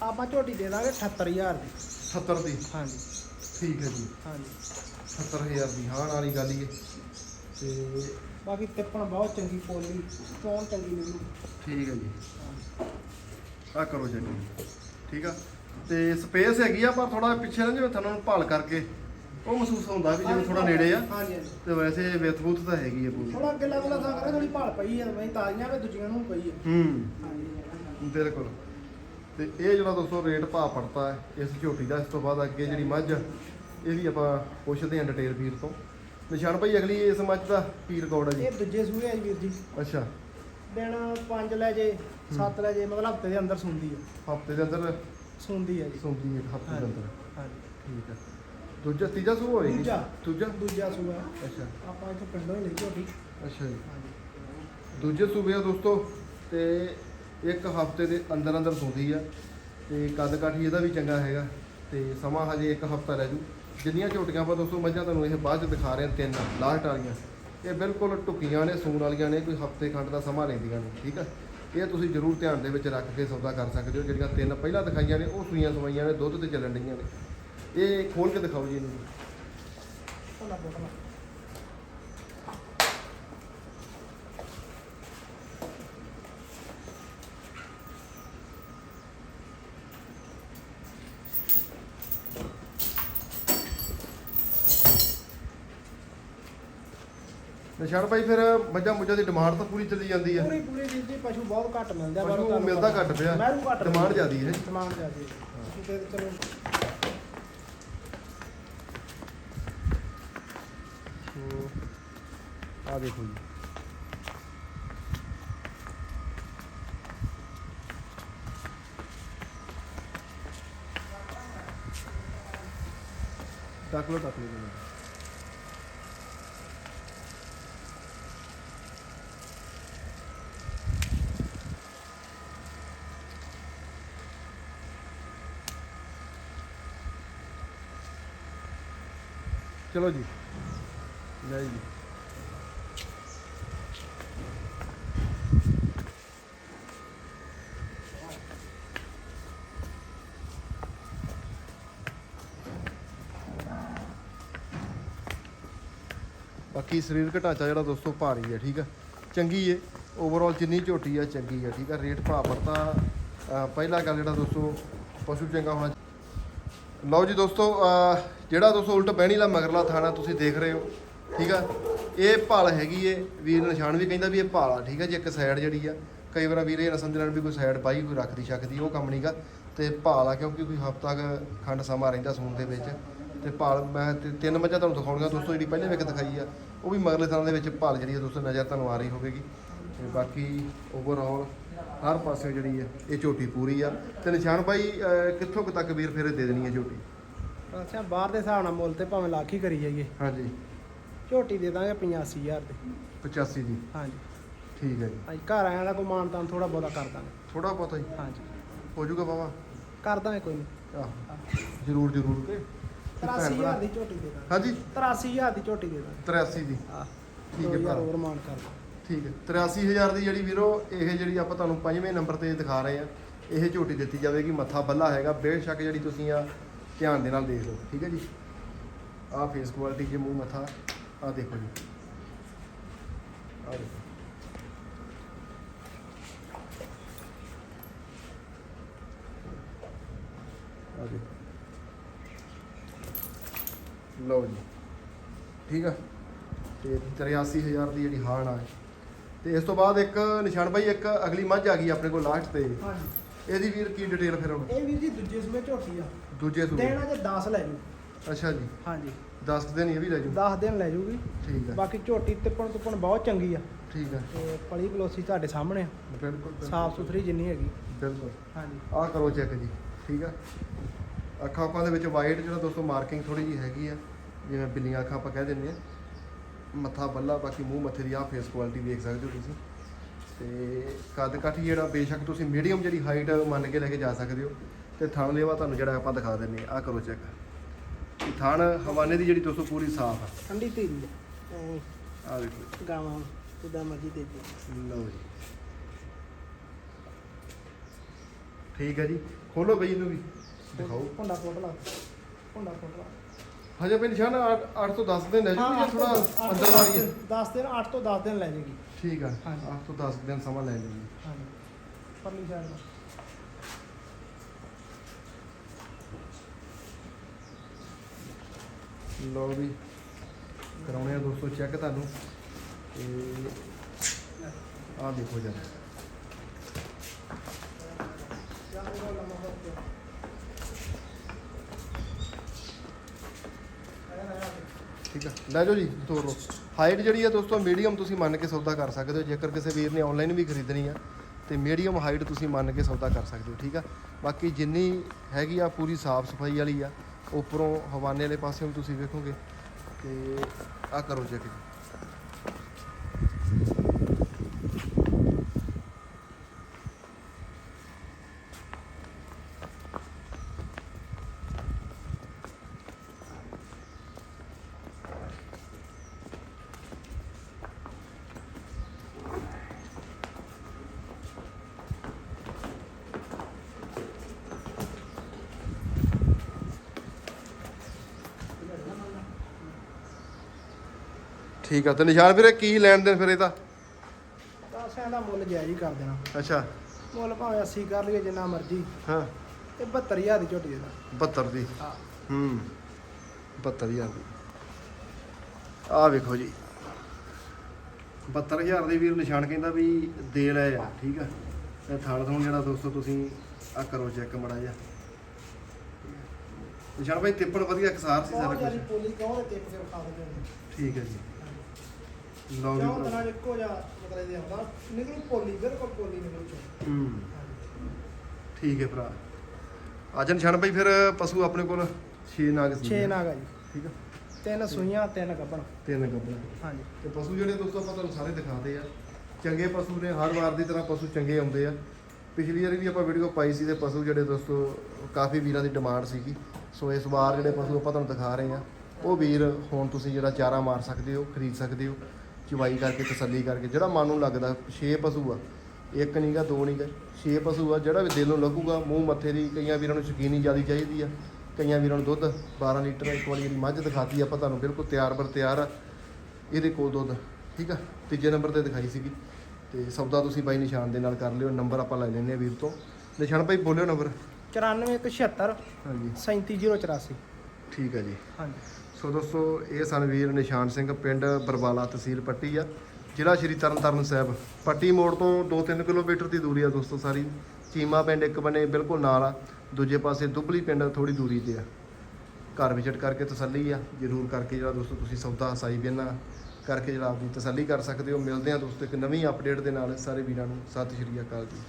S2: ਆਪਾਂ ਝੋਟੀ ਦੇ ਦਾਂਗੇ 78000 ਦੀ।
S1: 70 ਦੀ?
S2: ਹਾਂਜੀ।
S1: ਠੀਕ ਹੈ ਜੀ।
S2: ਹਾਂਜੀ।
S1: 70000 ਦੀ ਹਾਂ ਵਾਲੀ ਗੱਲ ਹੀ ਹੈ। ਤੇ
S2: ਬਾਕੀ ਤਿੱਪਣ ਬਹੁਤ ਚੰਗੀ ਪੋਲੀ ਚੋਣ ਚੰਗੀ ਨਿਕਲੂ
S1: ਠੀਕ ਹੈ ਜੀ। ਆ ਕਰੋ ਚੈੱਕ ਠੀਕ ਆ। ਤੇ ਸਪੇਸ ਹੈਗੀ ਆ ਪਰ ਥੋੜਾ ਪਿੱਛੇ ਨਾ ਜਿਵੇਂ ਤੁਹਾਨੂੰ ਭਾਲ ਕਰਕੇ। ਉਹ ਮਹਿਸੂਸ ਹੁੰਦਾ ਵੀ ਜਿਵੇਂ ਥੋੜਾ ਨੇੜੇ ਆ।
S2: ਹਾਂਜੀ ਹਾਂਜੀ।
S1: ਤੇ ਵੈਸੇ ਵਿਥਬੂਤ ਤਾਂ ਹੈਗੀ ਆ ਪੂਰੀ।
S2: ਥੋੜਾ ਅੱਗੇ ਲੱਗ ਲੱਗਾ ਕਰੇ ਥੋੜੀ ਭਾਲ ਪਈ ਹੈ ਬਈ ਤਾਜ਼ੀਆਂ ਵੀ ਦੂਜੀਆਂ ਨੂੰ ਪਈ ਹੈ
S1: ਹੂੰ।
S2: ਹਾਂਜੀ।
S1: ਬਿਲਕੁਲ। ਤੇ ਇਹ ਜਿਹੜਾ ਦੋਸਤੋ ਰੇਟ ਭਾਅ ਪੜਤਾ ਹੈ ਇਸ ਝੋਟੀ ਦਾ ਇਸ ਤੋਂ ਬਾਅਦ ਅੱਗੇ ਜਿਹੜੀ ਮੱਝ ਆ, ਇਹ ਵੀ ਆਪਾਂ ਪੁੱਛਦੇ ਹਾਂ ਡਿਟੇਲ ਵੀਰ ਤੋਂ। ਨਿਸ਼ਾਨ ਭਾਈ ਅਗਲੀ ਇਸ ਮੱਝ ਦਾ ਕੀ ਰਿਕਾਰਡ ਹੈ ਜੀ?
S2: ਇਹ ਦੂਜੇ ਸੂਏ ਆ ਜੀ ਵੀਰ ਜੀ।
S1: ਅੱਛਾ।
S2: ਦਿਨ 5 ਲੈ ਜੇ 7 ਲੈ ਜੇ ਮਤਲਬ ਹਫ਼ਤੇ ਦੇ ਅੰਦਰ ਸੁੰਦੀ ਹੈ
S1: ਹਫ਼ਤੇ ਦੇ ਅੰਦਰ
S2: ਸੁੰਦੀ ਹੈ ਜੀ।
S1: ਸੌਂਦੀ ਇੱਕ ਹਫ਼ਤੇ ਦੇ। ਅੰਦਰ।
S2: ਹਾਂਜੀ।
S1: ਠੀਕ ਹੈ ਦੂਜਾ ਤੀਜਾ ਸੂ ਹੋਏਗੀ?
S2: ਦੂਜਾ।
S1: ਦੂਜਾ?
S2: ਦੂਜਾ ਸੂਆ।
S1: ਅੱਛਾ।
S2: ਆਪਾਂ ਇੱਥੇ ਪਿੰਡੋਂ ਹੀ ਲਈ ਝੋਟੀ
S1: ਅੱਛਾ ਜੀ। ਦੂਜੇ ਸੂਬੇ ਆ ਦੋਸਤੋ ਤੇ ਇੱਕ ਹਫ਼ਤੇ ਦੇ ਅੰਦਰ ਅੰਦਰ ਸੌਂਦੀ ਆ ਤੇ ਕੱਦ ਕਾਠੀ ਇਹਦਾ ਵੀ ਚੰਗਾ ਹੈਗਾ ਤੇ ਸਮਾਂ ਹਜੇ ਇੱਕ ਹਫਤਾ ਰਹਿ ਜੂ। ਜਿੰਨੀਆਂ ਝੋਟੀਆਂ ਆਪਾਂ ਦੋਸਤੋ ਮੱਝਾਂ ਤੁਹਾਨੂੰ ਇਹ ਬਾਅਦ ਚ ਦਿਖਾ ਰਹੇ ਹਾਂ ਤਿੰਨ ਲਾਸਟ ਵਾਲੀਆਂ ਇਹ ਬਿਲਕੁਲ ਟੁਕੀਆਂ ਨੇ ਸੂਣ ਵਾਲੀਆਂ ਨੇ ਕੋਈ ਹਫ਼ਤੇ ਖੰਡ ਦਾ ਸਮਾਂ ਲੈਂਦੀਆਂ ਨੇ ਠੀਕ ਆ? ਇਹ ਤੁਸੀਂ ਜ਼ਰੂਰ ਧਿਆਨ ਦੇ ਵਿੱਚ ਰੱਖ ਕੇ ਸੌਦਾ ਕਰ ਸਕਦੇ ਹੋ ਜਿਹੜੀਆਂ ਤਿੰਨ ਪਹਿਲਾਂ ਦਿਖਾਈਆਂ ਨੇ ਉਹ ਸੂਈਆਂ ਸਵਾਈਆਂ ਨੇ ਦੁੱਧ ਤੇ ਚੱਲਣ ਡਈਆਂ ਨੇ। ਇਹ ਖੋਲ ਕੇ ਦਿਖਾਓ ਜੀ ਇਹਨੂੰ। ਨਿਸ਼ਾਨ ਭਾਈ ਫਿਰ ਮੱਝਾਂ ਮੁੱਝਾਂ ਦੀ ਡਿਮਾਂਡ ਤਾਂ ਪੂਰੀ ਚੱਲੀ ਜਾਂਦੀ ਆ।
S2: ਪੂਰੀ ਪੂਰੀ ਵੀਰ ਜੀ ਪਸ਼ੂ ਬਹੁਤ ਘੱਟ ਮਿਲਦੇ
S1: ਪਸ਼ੂ ਮਿਲਦਾ ਘੱਟ ਪਿਆ। ਡਿਮਾਂਡ ਜ਼ਿਆਦੀ ਹੈ।
S2: ਡਿਮਾਂਡ ਜ਼ਿਆਦੀ ਹੈ। ਚਲੋ
S1: ਆ ਦੇਖੋ ਜੀ ਟੱਕ ਲੋ ਟੱਕ ਲੋ ਜੀ ਚਲੋ ਜੀ ਜੈ ਜੀ ਬਾਕੀ ਸਰੀਰਕ ਢਾਂਚਾ ਜਿਹੜਾ ਦੋਸਤੋ ਭਾਰੀ ਹੈ, ਠੀਕ ਆ? ਚੰਗੀ ਹੈ ਓਵਰਆਲ ਜਿੰਨੀ ਝੋਟੀ ਆ, ਚੰਗੀ ਆ, ਠੀਕ ਆ? ਰੇਟ ਭਾਅ ਪੜਤਾ ਅਹ ਪਹਿਲਾ ਗੱਲ ਜਿਹੜਾ ਦੋਸਤੋ, ਪਸ਼ੂ ਚੰਗਾ ਹੋਣਾ ਲਓ ਜੀ ਦੋਸਤੋ ਜਿਹੜਾ ਦੋਸਤੋ ਉਲਟ ਬਹਿਣੀ ਦਾ ਮਗਰਲਾ ਥਾਣਾ ਤੁਸੀਂ ਦੇਖ ਰਹੇ ਹੋ, ਠੀਕ ਆ? ਇਹ ਭਾਲ ਹੈਗੀ ਏ। ਵੀਰ ਨਿਸ਼ਾਨ ਵੀ ਕਹਿੰਦਾ ਵੀ ਇਹ ਭਾਲ ਆ, ਠੀਕ ਆ ਜੀ? ਇੱਕ ਸਾਈਡ ਜਿਹੜੀ ਆ, ਕਈ ਵਾਰ ਵੀਰੇ ਨਾ ਸਮਝ ਲੈਣ ਵੀ ਕੋਈ ਸਾਈਡ ਪਾਈ ਕੋਈ ਰੱਖਦੀ ਛਕਦੀ, ਉਹ ਕੰਮ ਨਹੀਂਗਾ। ਤੇ ਭਾਲ ਆ, ਕਿਉਂਕਿ ਕੋਈ ਹਫ਼ਤਾ ਕੁ ਖੰਡ ਸਮਾਂ ਰਹਿੰਦਾ ਸੂਣ ਦੇ ਵਿੱਚ। ਤੇ ਭਾਲ ਮੈਂ ਤੇ, ਤਿੰਨ ਮੱਝਾਂ ਤੁਹਾਨੂੰ ਦਿਖਾਉਣੀਆਂ, ਦੋਸਤੋ ਜਿਹੜੀ ਪਹਿਲੇ ਵੇਖ ਦਿਖਾਈ ਆ ਉਹ ਵੀ ਮਗਰਲੇ ਥਾਂ ਦੇ ਵਿੱਚ ਭਾਲ ਜਿਹੜੀ ਆ ਦੋਸਤੋ ਨਜ਼ਰ ਤੁਹਾਨੂੰ ਆ ਰਹੀ ਹੋਵੇਗੀ। ਤੇ ਬਾਕੀ ਓਵਰਆਲ ਹਰ ਪਾਸੇ ਜਿਹੜੀ ਹੈ ਇਹ ਝੋਟੀ ਪੂਰੀ ਆ। ਤੇ ਨਿਸ਼ਾਨ ਭਾਈ ਅਹ ਕਿੱਥੋਂ ਕੁ ਤੱਕ ਵੀਰ ਫਿਰ ਦੇ ਦੇਣੀ ਹੈ ਝੋਟੀ?
S2: ਅੱਛਾ ਬਾਹਰ ਦੇ ਹਿਸਾਬ ਨਾਲ ਮੁੱਲ ਤੇ ਭਾਵੇਂ ਲੱਖ ਹੀ ਕਰੀ ਜਾਈਏ।
S1: ਹਾਂਜੀ।
S2: ਝੋਟੀ ਦੇ ਦਾਂਗੇ 85000 ਦੀ।
S1: 85 ਦੀ?
S2: ਹਾਂਜੀ।
S1: ਠੀਕ ਹੈ ਜੀ।
S2: ਅੱਜ ਘਰ ਆਇਆਂ ਦਾ ਕੋਈ ਮਾਨ ਤਾਨ ਥੋੜਾ ਬਹੁਤਾ ਕਰ ਦਾਂਗੇ।
S1: ਥੋੜਾ ਬਹੁਤਾ ਜੀ
S2: ਹਾਂਜੀ।
S1: ਹੋ ਜਾਊਗਾ ਬਾਬਾ
S2: ਕਰ ਦਾਂਗੇ ਕੋਈ ਨਹੀਂ
S1: ਆਹ। ਜਰੂਰ ਜਰੂਰ। ਕੇ
S2: 83000 ਦੀ ਝੋਟੀ ਦੇ ਦਾਂਗੇ।
S1: ਹਾਂਜੀ।
S2: 83000 ਦੀ ਝੋਟੀ ਦੇ ਦਾਂਗੇ।
S1: 83 ਦੀ।
S2: ਆਹ
S1: ਠੀਕ ਹੈ
S2: 2000
S1: ਭਰਾ।
S2: ਹੋਰ ਮਾਨ ਕਰ। ਦਾਂਗੇ
S1: ਠੀਕ ਹੈ। 83000 ਦੀ ਜਿਹੜੀ ਵੀਰੋ ਇਹ ਜਿਹੜੀ ਆਪਾਂ ਤੁਹਾਨੂੰ ਪੰਜਵੇਂ ਨੰਬਰ ਤੇ ਦਿਖਾ ਰਹੇ ਆ ਇਹ ਝੋਟੀ ਦਿੱਤੀ ਜਾਵੇਗੀ। ਮੱਥਾ ਬੱਲਾ ਹੈਗਾ। ਬੇਸ਼ੱਕ ਜਿਹੜੀ ਤੁਸੀਂ ਆ ਧਿਆਨ ਦੇ ਨਾਲ ਦੇਖ ਲਓ। ਠੀਕ ਹੈ ਜੀ। ਆਹ ਫੇਸ ਕੁਆਲਿਟੀ ਜੇ ਮੂੰਹ ਮੱਥਾ। ਆ ਦੇਖੋ ਜੀ। ਆ ਦੇਖੋ ਆ ਦੇਖੋ ਲਓ ਜੀ। ਠੀਕ ਆ? ਤੇ 83000 ਦੀ ਜਿਹੜੀ ਹਾਣ ਆ। ਤੇ ਇਸ ਤੋਂ ਬਾਅਦ ਇੱਕ ਨਿਸ਼ਾਨ ਭਾਈ ਇੱਕ ਅਗਲੀ ਮੱਝ ਆ ਗਈ ਆਪਣੇ ਕੋਲ ਲਾਸਟ ਤੇ।
S2: ਹਾਂਜੀ।
S1: ਇਹਦੀ ਵੀਰ ਕੀ ਡਿਟੇਲ ਫਿਰ ਹੁਣ?
S2: ਇਹ ਵੀਰ ਜੀ ਦੂਜੇ ਸਮੇਂ ਝੋਟੀ ਆ।
S1: ਦੂਜੇ ਸੂਬੇ।
S2: ਦੇਣਾ ਜੇ 10 ਲੈ ਜੂ।
S1: ਅੱਛਾ ਜੀ।
S2: ਹਾਂਜੀ।
S1: 10 ਦਿਨ ਇਹ ਵੀ ਲੈ ਜੂ।
S2: 10 ਦਿਨ ਲੈ ਜੂਗੀ।
S1: ਠੀਕ ਆ।
S2: ਬਾਕੀ ਝੋਟੀ ਤਿੱਪਣ ਤੁੱਪਣ ਬਹੁਤ ਚੰਗੀ ਆ।
S1: ਠੀਕ ਆ।
S2: ਤੇ ਪਲੀ ਗਲੋਸੀ ਤੁਹਾਡੇ ਸਾਹਮਣੇ ਆ।
S1: ਬਿਲਕੁਲ।
S2: ਸਾਫ਼ ਸੁਥਰੀ ਜਿੰਨੀ ਹੈਗੀ।
S1: ਬਿਲਕੁਲ।
S2: ਹਾਂਜੀ।
S1: ਆਹ ਕਰੋ ਚੈੱਕ ਜੀ। ਠੀਕ ਆ? ਅੱਖਾਂ ਅੱਖਾਂ ਦੇ ਵਿੱਚ ਵਾਈਟ ਜਿਹੜਾ ਦੋਸਤੋ ਮਾਰਕਿੰਗ ਥੋੜੀ ਜੀ ਹੈਗੀ ਆ। ਜਿਵੇਂ ਬਿੱਲੀਆਂ ਅੱਖਾਂ ਆਪਾਂ ਕਹਿ ਦਿੰਦੇ ਆ ਮੱਥਾ ਬੱਲਾ ਬਾਕੀ ਮੂੰਹ ਮੱਥੇ ਦੀ ਆਹ ਫੇਸ ਕੁਆਲਿਟੀ ਦੇਖ ਸਕਦੇ ਹੋ ਤੁਸੀਂ। ਤੇ ਕੱਦ ਕਾਠੀ ਜਿਹੜਾ ਬੇਸ਼ੱਕ ਤੁਸੀਂ ਮੀਡੀਅਮ ਜਿਹੜੀ ਹਾਈਟ ਮੰਨ ਕੇ ਲੈ ਕੇ ਜਾ ਸਕਦੇ ਹੋ। ਤੇ ਥਣ ਲੇਵਾ ਤੁਹਾਨੂੰ ਜਿਹੜਾ ਆਪਾਂ ਦਿਖਾ ਦਿੰਨੇ ਆ ਕਰੋ ਚੈੱਕ ਥਣ ਹਵਾਨੇ ਦੀ ਜਿਹੜੀ ਦੋਸਤੋ ਪੂਰੀ ਸਾਫ਼ ਆ।
S2: ਠੰਡੀ ਧੀਰੀ ਆ
S1: ਆਹ ਦੇਖੋ
S2: ਗਾਵਾਂ ਜਿੱਦਾਂ ਮਰਜ਼ੀ ਦੇ ਦਿਓ।
S1: ਲਓ ਜੀ। ਠੀਕ ਹੈ ਜੀ। ਖੋਲੋ ਬਈ ਇਹਨੂੰ ਵੀ। ਦਿਖਾਓ।
S2: ਭੁੰਡਾ ਫੋਟ ਲਾ ਭੁੰਡਾ ਫੋਟ ਲਾ
S1: ਹਜੇ ਵੀ ਨਿਸ਼ਾਨ 8 ਤੋਂ 10 ਦਿਨ ਲੈ ਜੂਗੀ ਜਾਂ ਥੋੜਾ ਅੰਦਰ ਵਾਲੀ ਹੈ?
S2: 10 ਦਿਨ 8 ਤੋਂ 10 ਦਿਨ ਲੈ ਜਾਏਗੀ
S1: ਠੀਕ ਆ
S2: ਹਾਂਜੀ।
S1: 8 ਤੋਂ 10 ਦਿਨ ਸਮਾਂ ਲੈ ਲੂਗੀ
S2: ਹਾਂਜੀ। ਪਰਲੀ ਸਾਈਡ
S1: ਵੀ ਕਰਾਉਣੇ ਆ ਦੋਸਤੋ ਚੈੱਕ ਤੁਹਾਨੂੰ। ਤੇ ਆਹ ਦੇਖੋ ਜਰਾ। ਠੀਕ ਆ। ਲੈ ਜਾਓ ਜੀ, ਤੋਰ ਲਓ। ਹਾਈਟ ਜਿਹੜੀ ਆ ਦੋਸਤੋ ਮੀਡੀਅਮ ਤੁਸੀਂ ਮੰਨ ਕੇ ਸੌਦਾ ਕਰ ਸਕਦੇ ਹੋ। ਜੇਕਰ ਕਿਸੇ ਵੀਰ ਨੇ ਆਨਲਾਈਨ ਵੀ ਖਰੀਦਣੀ ਆ, ਤੇ ਮੀਡੀਅਮ ਹਾਈਟ ਤੁਸੀਂ ਮੰਨ ਕੇ ਸੌਦਾ ਕਰ ਸਕਦੇ ਹੋ, ਠੀਕ ਆ। ਬਾਕੀ ਜਿੰਨੀ ਹੈਗੀ ਆ ਪੂਰੀ ਸਾਫ਼ ਸਫ਼ਾਈ ਵਾਲੀ ਆ, ਉੱਪਰੋਂ ਹਵਾਨੇ ਵਾਲੇ ਪਾਸਿਓਂ ਵੀ ਤੁਸੀਂ ਵੇਖੋਗੇ, ਤੇ ਆ ਕਰੋ ਚੈੱਕ ਠੀਕ ਆ ਤੇ ਨਿਸ਼ਾਨ ਵੀਰੇ ਕੀ ਲੈਣ ਦੇਣ ਫਿਰ ਇਹਦਾ
S2: ਦਸਾਂ ਦਾ ਮੁੱਲ ਜਾਇਜ਼ ਹੀ ਕਰ ਦੇਣਾ।
S1: ਅੱਛਾ।
S2: ਮੁੱਲ ਭਾਵੇਂ 80 ਕਰ ਲਈਏ ਜਿੰਨਾ ਮਰਜ਼ੀ।
S1: ਹਾਂ।
S2: ਤੇ 72000 ਦੀ ਝੋਟੀ ਦਾ
S1: 72 ਦੀ?
S2: ਹਾਂ।
S1: ਹੂੰ। 72000 ਦੀ। ਆਹ ਵੇਖੋ ਜੀ। 72000 ਦੀ ਵੀਰ ਨਿਸ਼ਾਨ ਕਹਿੰਦਾ ਵੀ ਦੇ ਲੈ ਆ ਠੀਕ ਆ। ਤੇ ਥਾਲ ਤੋਂ ਜਿਹੜਾ ਦੋਸਤੋ ਤੁਸੀਂ ਆ ਕਰੋ ਚੈੱਕ ਮੜਾ ਜਾ ਨਿਸ਼ਾਨ ਭਾਈ ਤਿੱਪਣ ਵਧੀਆ ਕਸਾਰ ਸੀ ਸਾਰਾ ਕੁਝ
S2: ਜ਼ਿਆਦਾ ਪੋਲੀ ਕਹੋ ਤੇ ਟਿਪ ਕੇ ਵਿਖਾ ਦਿੰਦੇ ਨੇ।
S1: ਠੀਕ ਹੈ ਜੀ। ਲਓ
S2: ਕਿਉਂ
S1: ਵੀ
S2: ਤਨਾ ਇੱਕੋ ਜਿਹਾ ਮਤਲਬ ਇਹ ਹੁੰਦਾ ਨਿਕਲ ਪੋਲੀ ਬਿਲਕੁਲ ਪੋਲੀ ਨਿਕਲ ਚੋ।
S1: ਹੂੰ। ਠੀਕ ਹੈ ਭਰਾ। ਅੱਜ ਨਿਸ਼ਾਨ ਭਾਈ ਫਿਰ ਪਸ਼ੂ ਆਪਣੇ ਕੋਲ 6 ਨਾਗ ਸੀ
S2: 6 ਨਾਗ ਆ ਜੀ।
S1: ਠੀਕ ਆ।
S2: ਤਿੰਨ ਸੂਈਆਂ ਤਿੰਨ ਗੱਬਣ
S1: ਤਿੰਨ ਗੱਬਣਾ
S2: ਹਾਂਜੀ।
S1: ਤੇ ਪਸ਼ੂ ਜਿਹੜੇ ਦੋਸਤੋ ਆਪਾਂ ਤੁਹਾਨੂੰ ਸਾਰੇ ਦਿਖਾਦੇ ਆ ਚੰਗੇ ਪਸ਼ੂ ਨੇ ਹਰ ਵਾਰ ਦੀ ਤਰ੍ਹਾਂ ਪਸ਼ੂ ਚੰਗੇ ਆਉਂਦੇ ਆ। ਪਿਛਲੀ ਵਾਰੀ ਵੀ ਆਪਾਂ ਵੀਡੀਓ ਪਾਈ ਸੀ ਤੇ ਪਸ਼ੂ ਜਿਹੜੇ ਦੋਸਤੋ ਕਾਫੀ ਵੀਰਾਂ ਦੀ ਡਿਮਾਂਡ ਸੀਗੀ। ਸੋ ਇਸ ਵਾਰ ਜਿਹੜੇ ਪਸ਼ੂ ਆਪਾਂ ਤੁਹਾਨੂੰ ਦਿਖਾ ਰਹੇ ਆ ਉਹ ਵੀਰ ਹੁਣ ਤੁਸੀਂ ਜਿਹੜਾ ਚਾਰਾ ਮਾਰ ਸਕਦੇ ਹੋ ਖਰੀਦ ਸਕਦੇ ਹੋ। ਚਵਾਈ ਕਰਕੇ ਤਸੱਲੀ ਕਰਕੇ ਜਿਹੜਾ ਮਨ ਨੂੰ ਲੱਗਦਾ 6 ਪਸ਼ੂ ਆ ਇੱਕ ਨਹੀਂਗਾ ਦੋ ਨਹੀਂਗਾ 6 ਪਸ਼ੂ ਆ ਜਿਹੜਾ ਵੀ ਦਿਲ ਨੂੰ ਲੱਗੂਗਾ ਮੂੰਹ ਮੱਥੇ ਦੀ ਕਈਆਂ ਵੀਰਾਂ ਨੂੰ ਸ਼ਕੀਨੀ ਜ਼ਿਆਦਾ ਚਾਹੀਦੀ ਆ ਕਈਆਂ ਵੀਰਾਂ ਨੂੰ ਦੁੱਧ 12 ਲੀਟਰ ਇੱਕ ਵਾਰੀ ਜਿਹੜੀ ਮੱਝ ਦਿਖਾਤੀ ਆਪਾਂ ਤੁਹਾਨੂੰ ਬਿਲਕੁਲ ਤਿਆਰ ਬਰ ਤਿਆਰ ਆ ਇਹਦੇ ਕੋਲ ਦੁੱਧ ਠੀਕ ਆ? ਤੀਜੇ ਨੰਬਰ ਤੇ ਦਿਖਾਈ ਸੀਗੀ ਤੇ ਸੌਦਾ ਤੁਸੀਂ ਬਾਈ ਨਿਸ਼ਾਨ ਦੇ ਨਾਲ ਕਰ ਲਿਓ ਨੰਬਰ ਆਪਾਂ ਲੈ ਲੈਂਦੇ ਆ ਵੀਰ ਤੋਂ। ਨਿਸ਼ਾਨ ਭਾਈ ਬੋਲਿਓ ਨੰਬਰ।
S2: 9476
S1: ਹਾਂਜੀ।
S2: 37084
S1: ਠੀਕ ਹੈ ਜੀ।
S2: ਹਾਂਜੀ।
S1: ਸੋ ਦੋਸਤੋ, ਇਹ ਸਨ ਵੀਰ ਨਿਸ਼ਾਨ ਸਿੰਘ, ਪਿੰਡ ਬਰਵਾਲਾ ਤਹਿਸੀਲ ਪੱਟੀ ਆ। ਜ਼ਿਲ੍ਹਾ ਸ਼੍ਰੀ ਤਰਨਤਾਰਨ ਸਾਹਿਬ। ਪੱਟੀ ਮੋੜ ਤੋਂ 2-3 ਕਿਲੋਮੀਟਰ ਦੀ ਦੂਰੀ ਆ ਦੋਸਤੋ ਸਾਰੀ। ਚੀਮਾ ਪਿੰਡ ਇੱਕ ਬਨੇ ਬਿਲਕੁਲ ਨਾਲ ਆ, ਦੂਜੇ ਪਾਸੇ ਦੁੱਬਲੀ ਪਿੰਡ ਥੋੜੀ ਦੂਰੀ ਤੇ ਆ। ਘਰ ਵਿਜ਼ਿਟ ਕਰਕੇ ਤਸੱਲੀ ਆ। ਜ਼ਰੂਰ ਕਰਕੇ ਜਿਹੜਾ ਦੋਸਤੋ ਤੁਸੀਂ ਸੌਦਾ ਹਸਾਈ ਬਿਨਾ ਕਰਕੇ ਜਿਹੜਾ ਆਪਦੀ ਤਸੱਲੀ ਕਰ ਸਕਦੇ ਹੋ। ਮਿਲਦੇ ਆ ਦੋਸਤੋ ਇੱਕ ਨਵੀਂ ਅਪਡੇਟ ਦੇ ਨਾਲ। ਸਾਰੇ ਵੀਰਾਂ ਨੂੰ ਸਤਿ ਸ਼੍ਰੀ ਅਕਾਲ ਜੀ।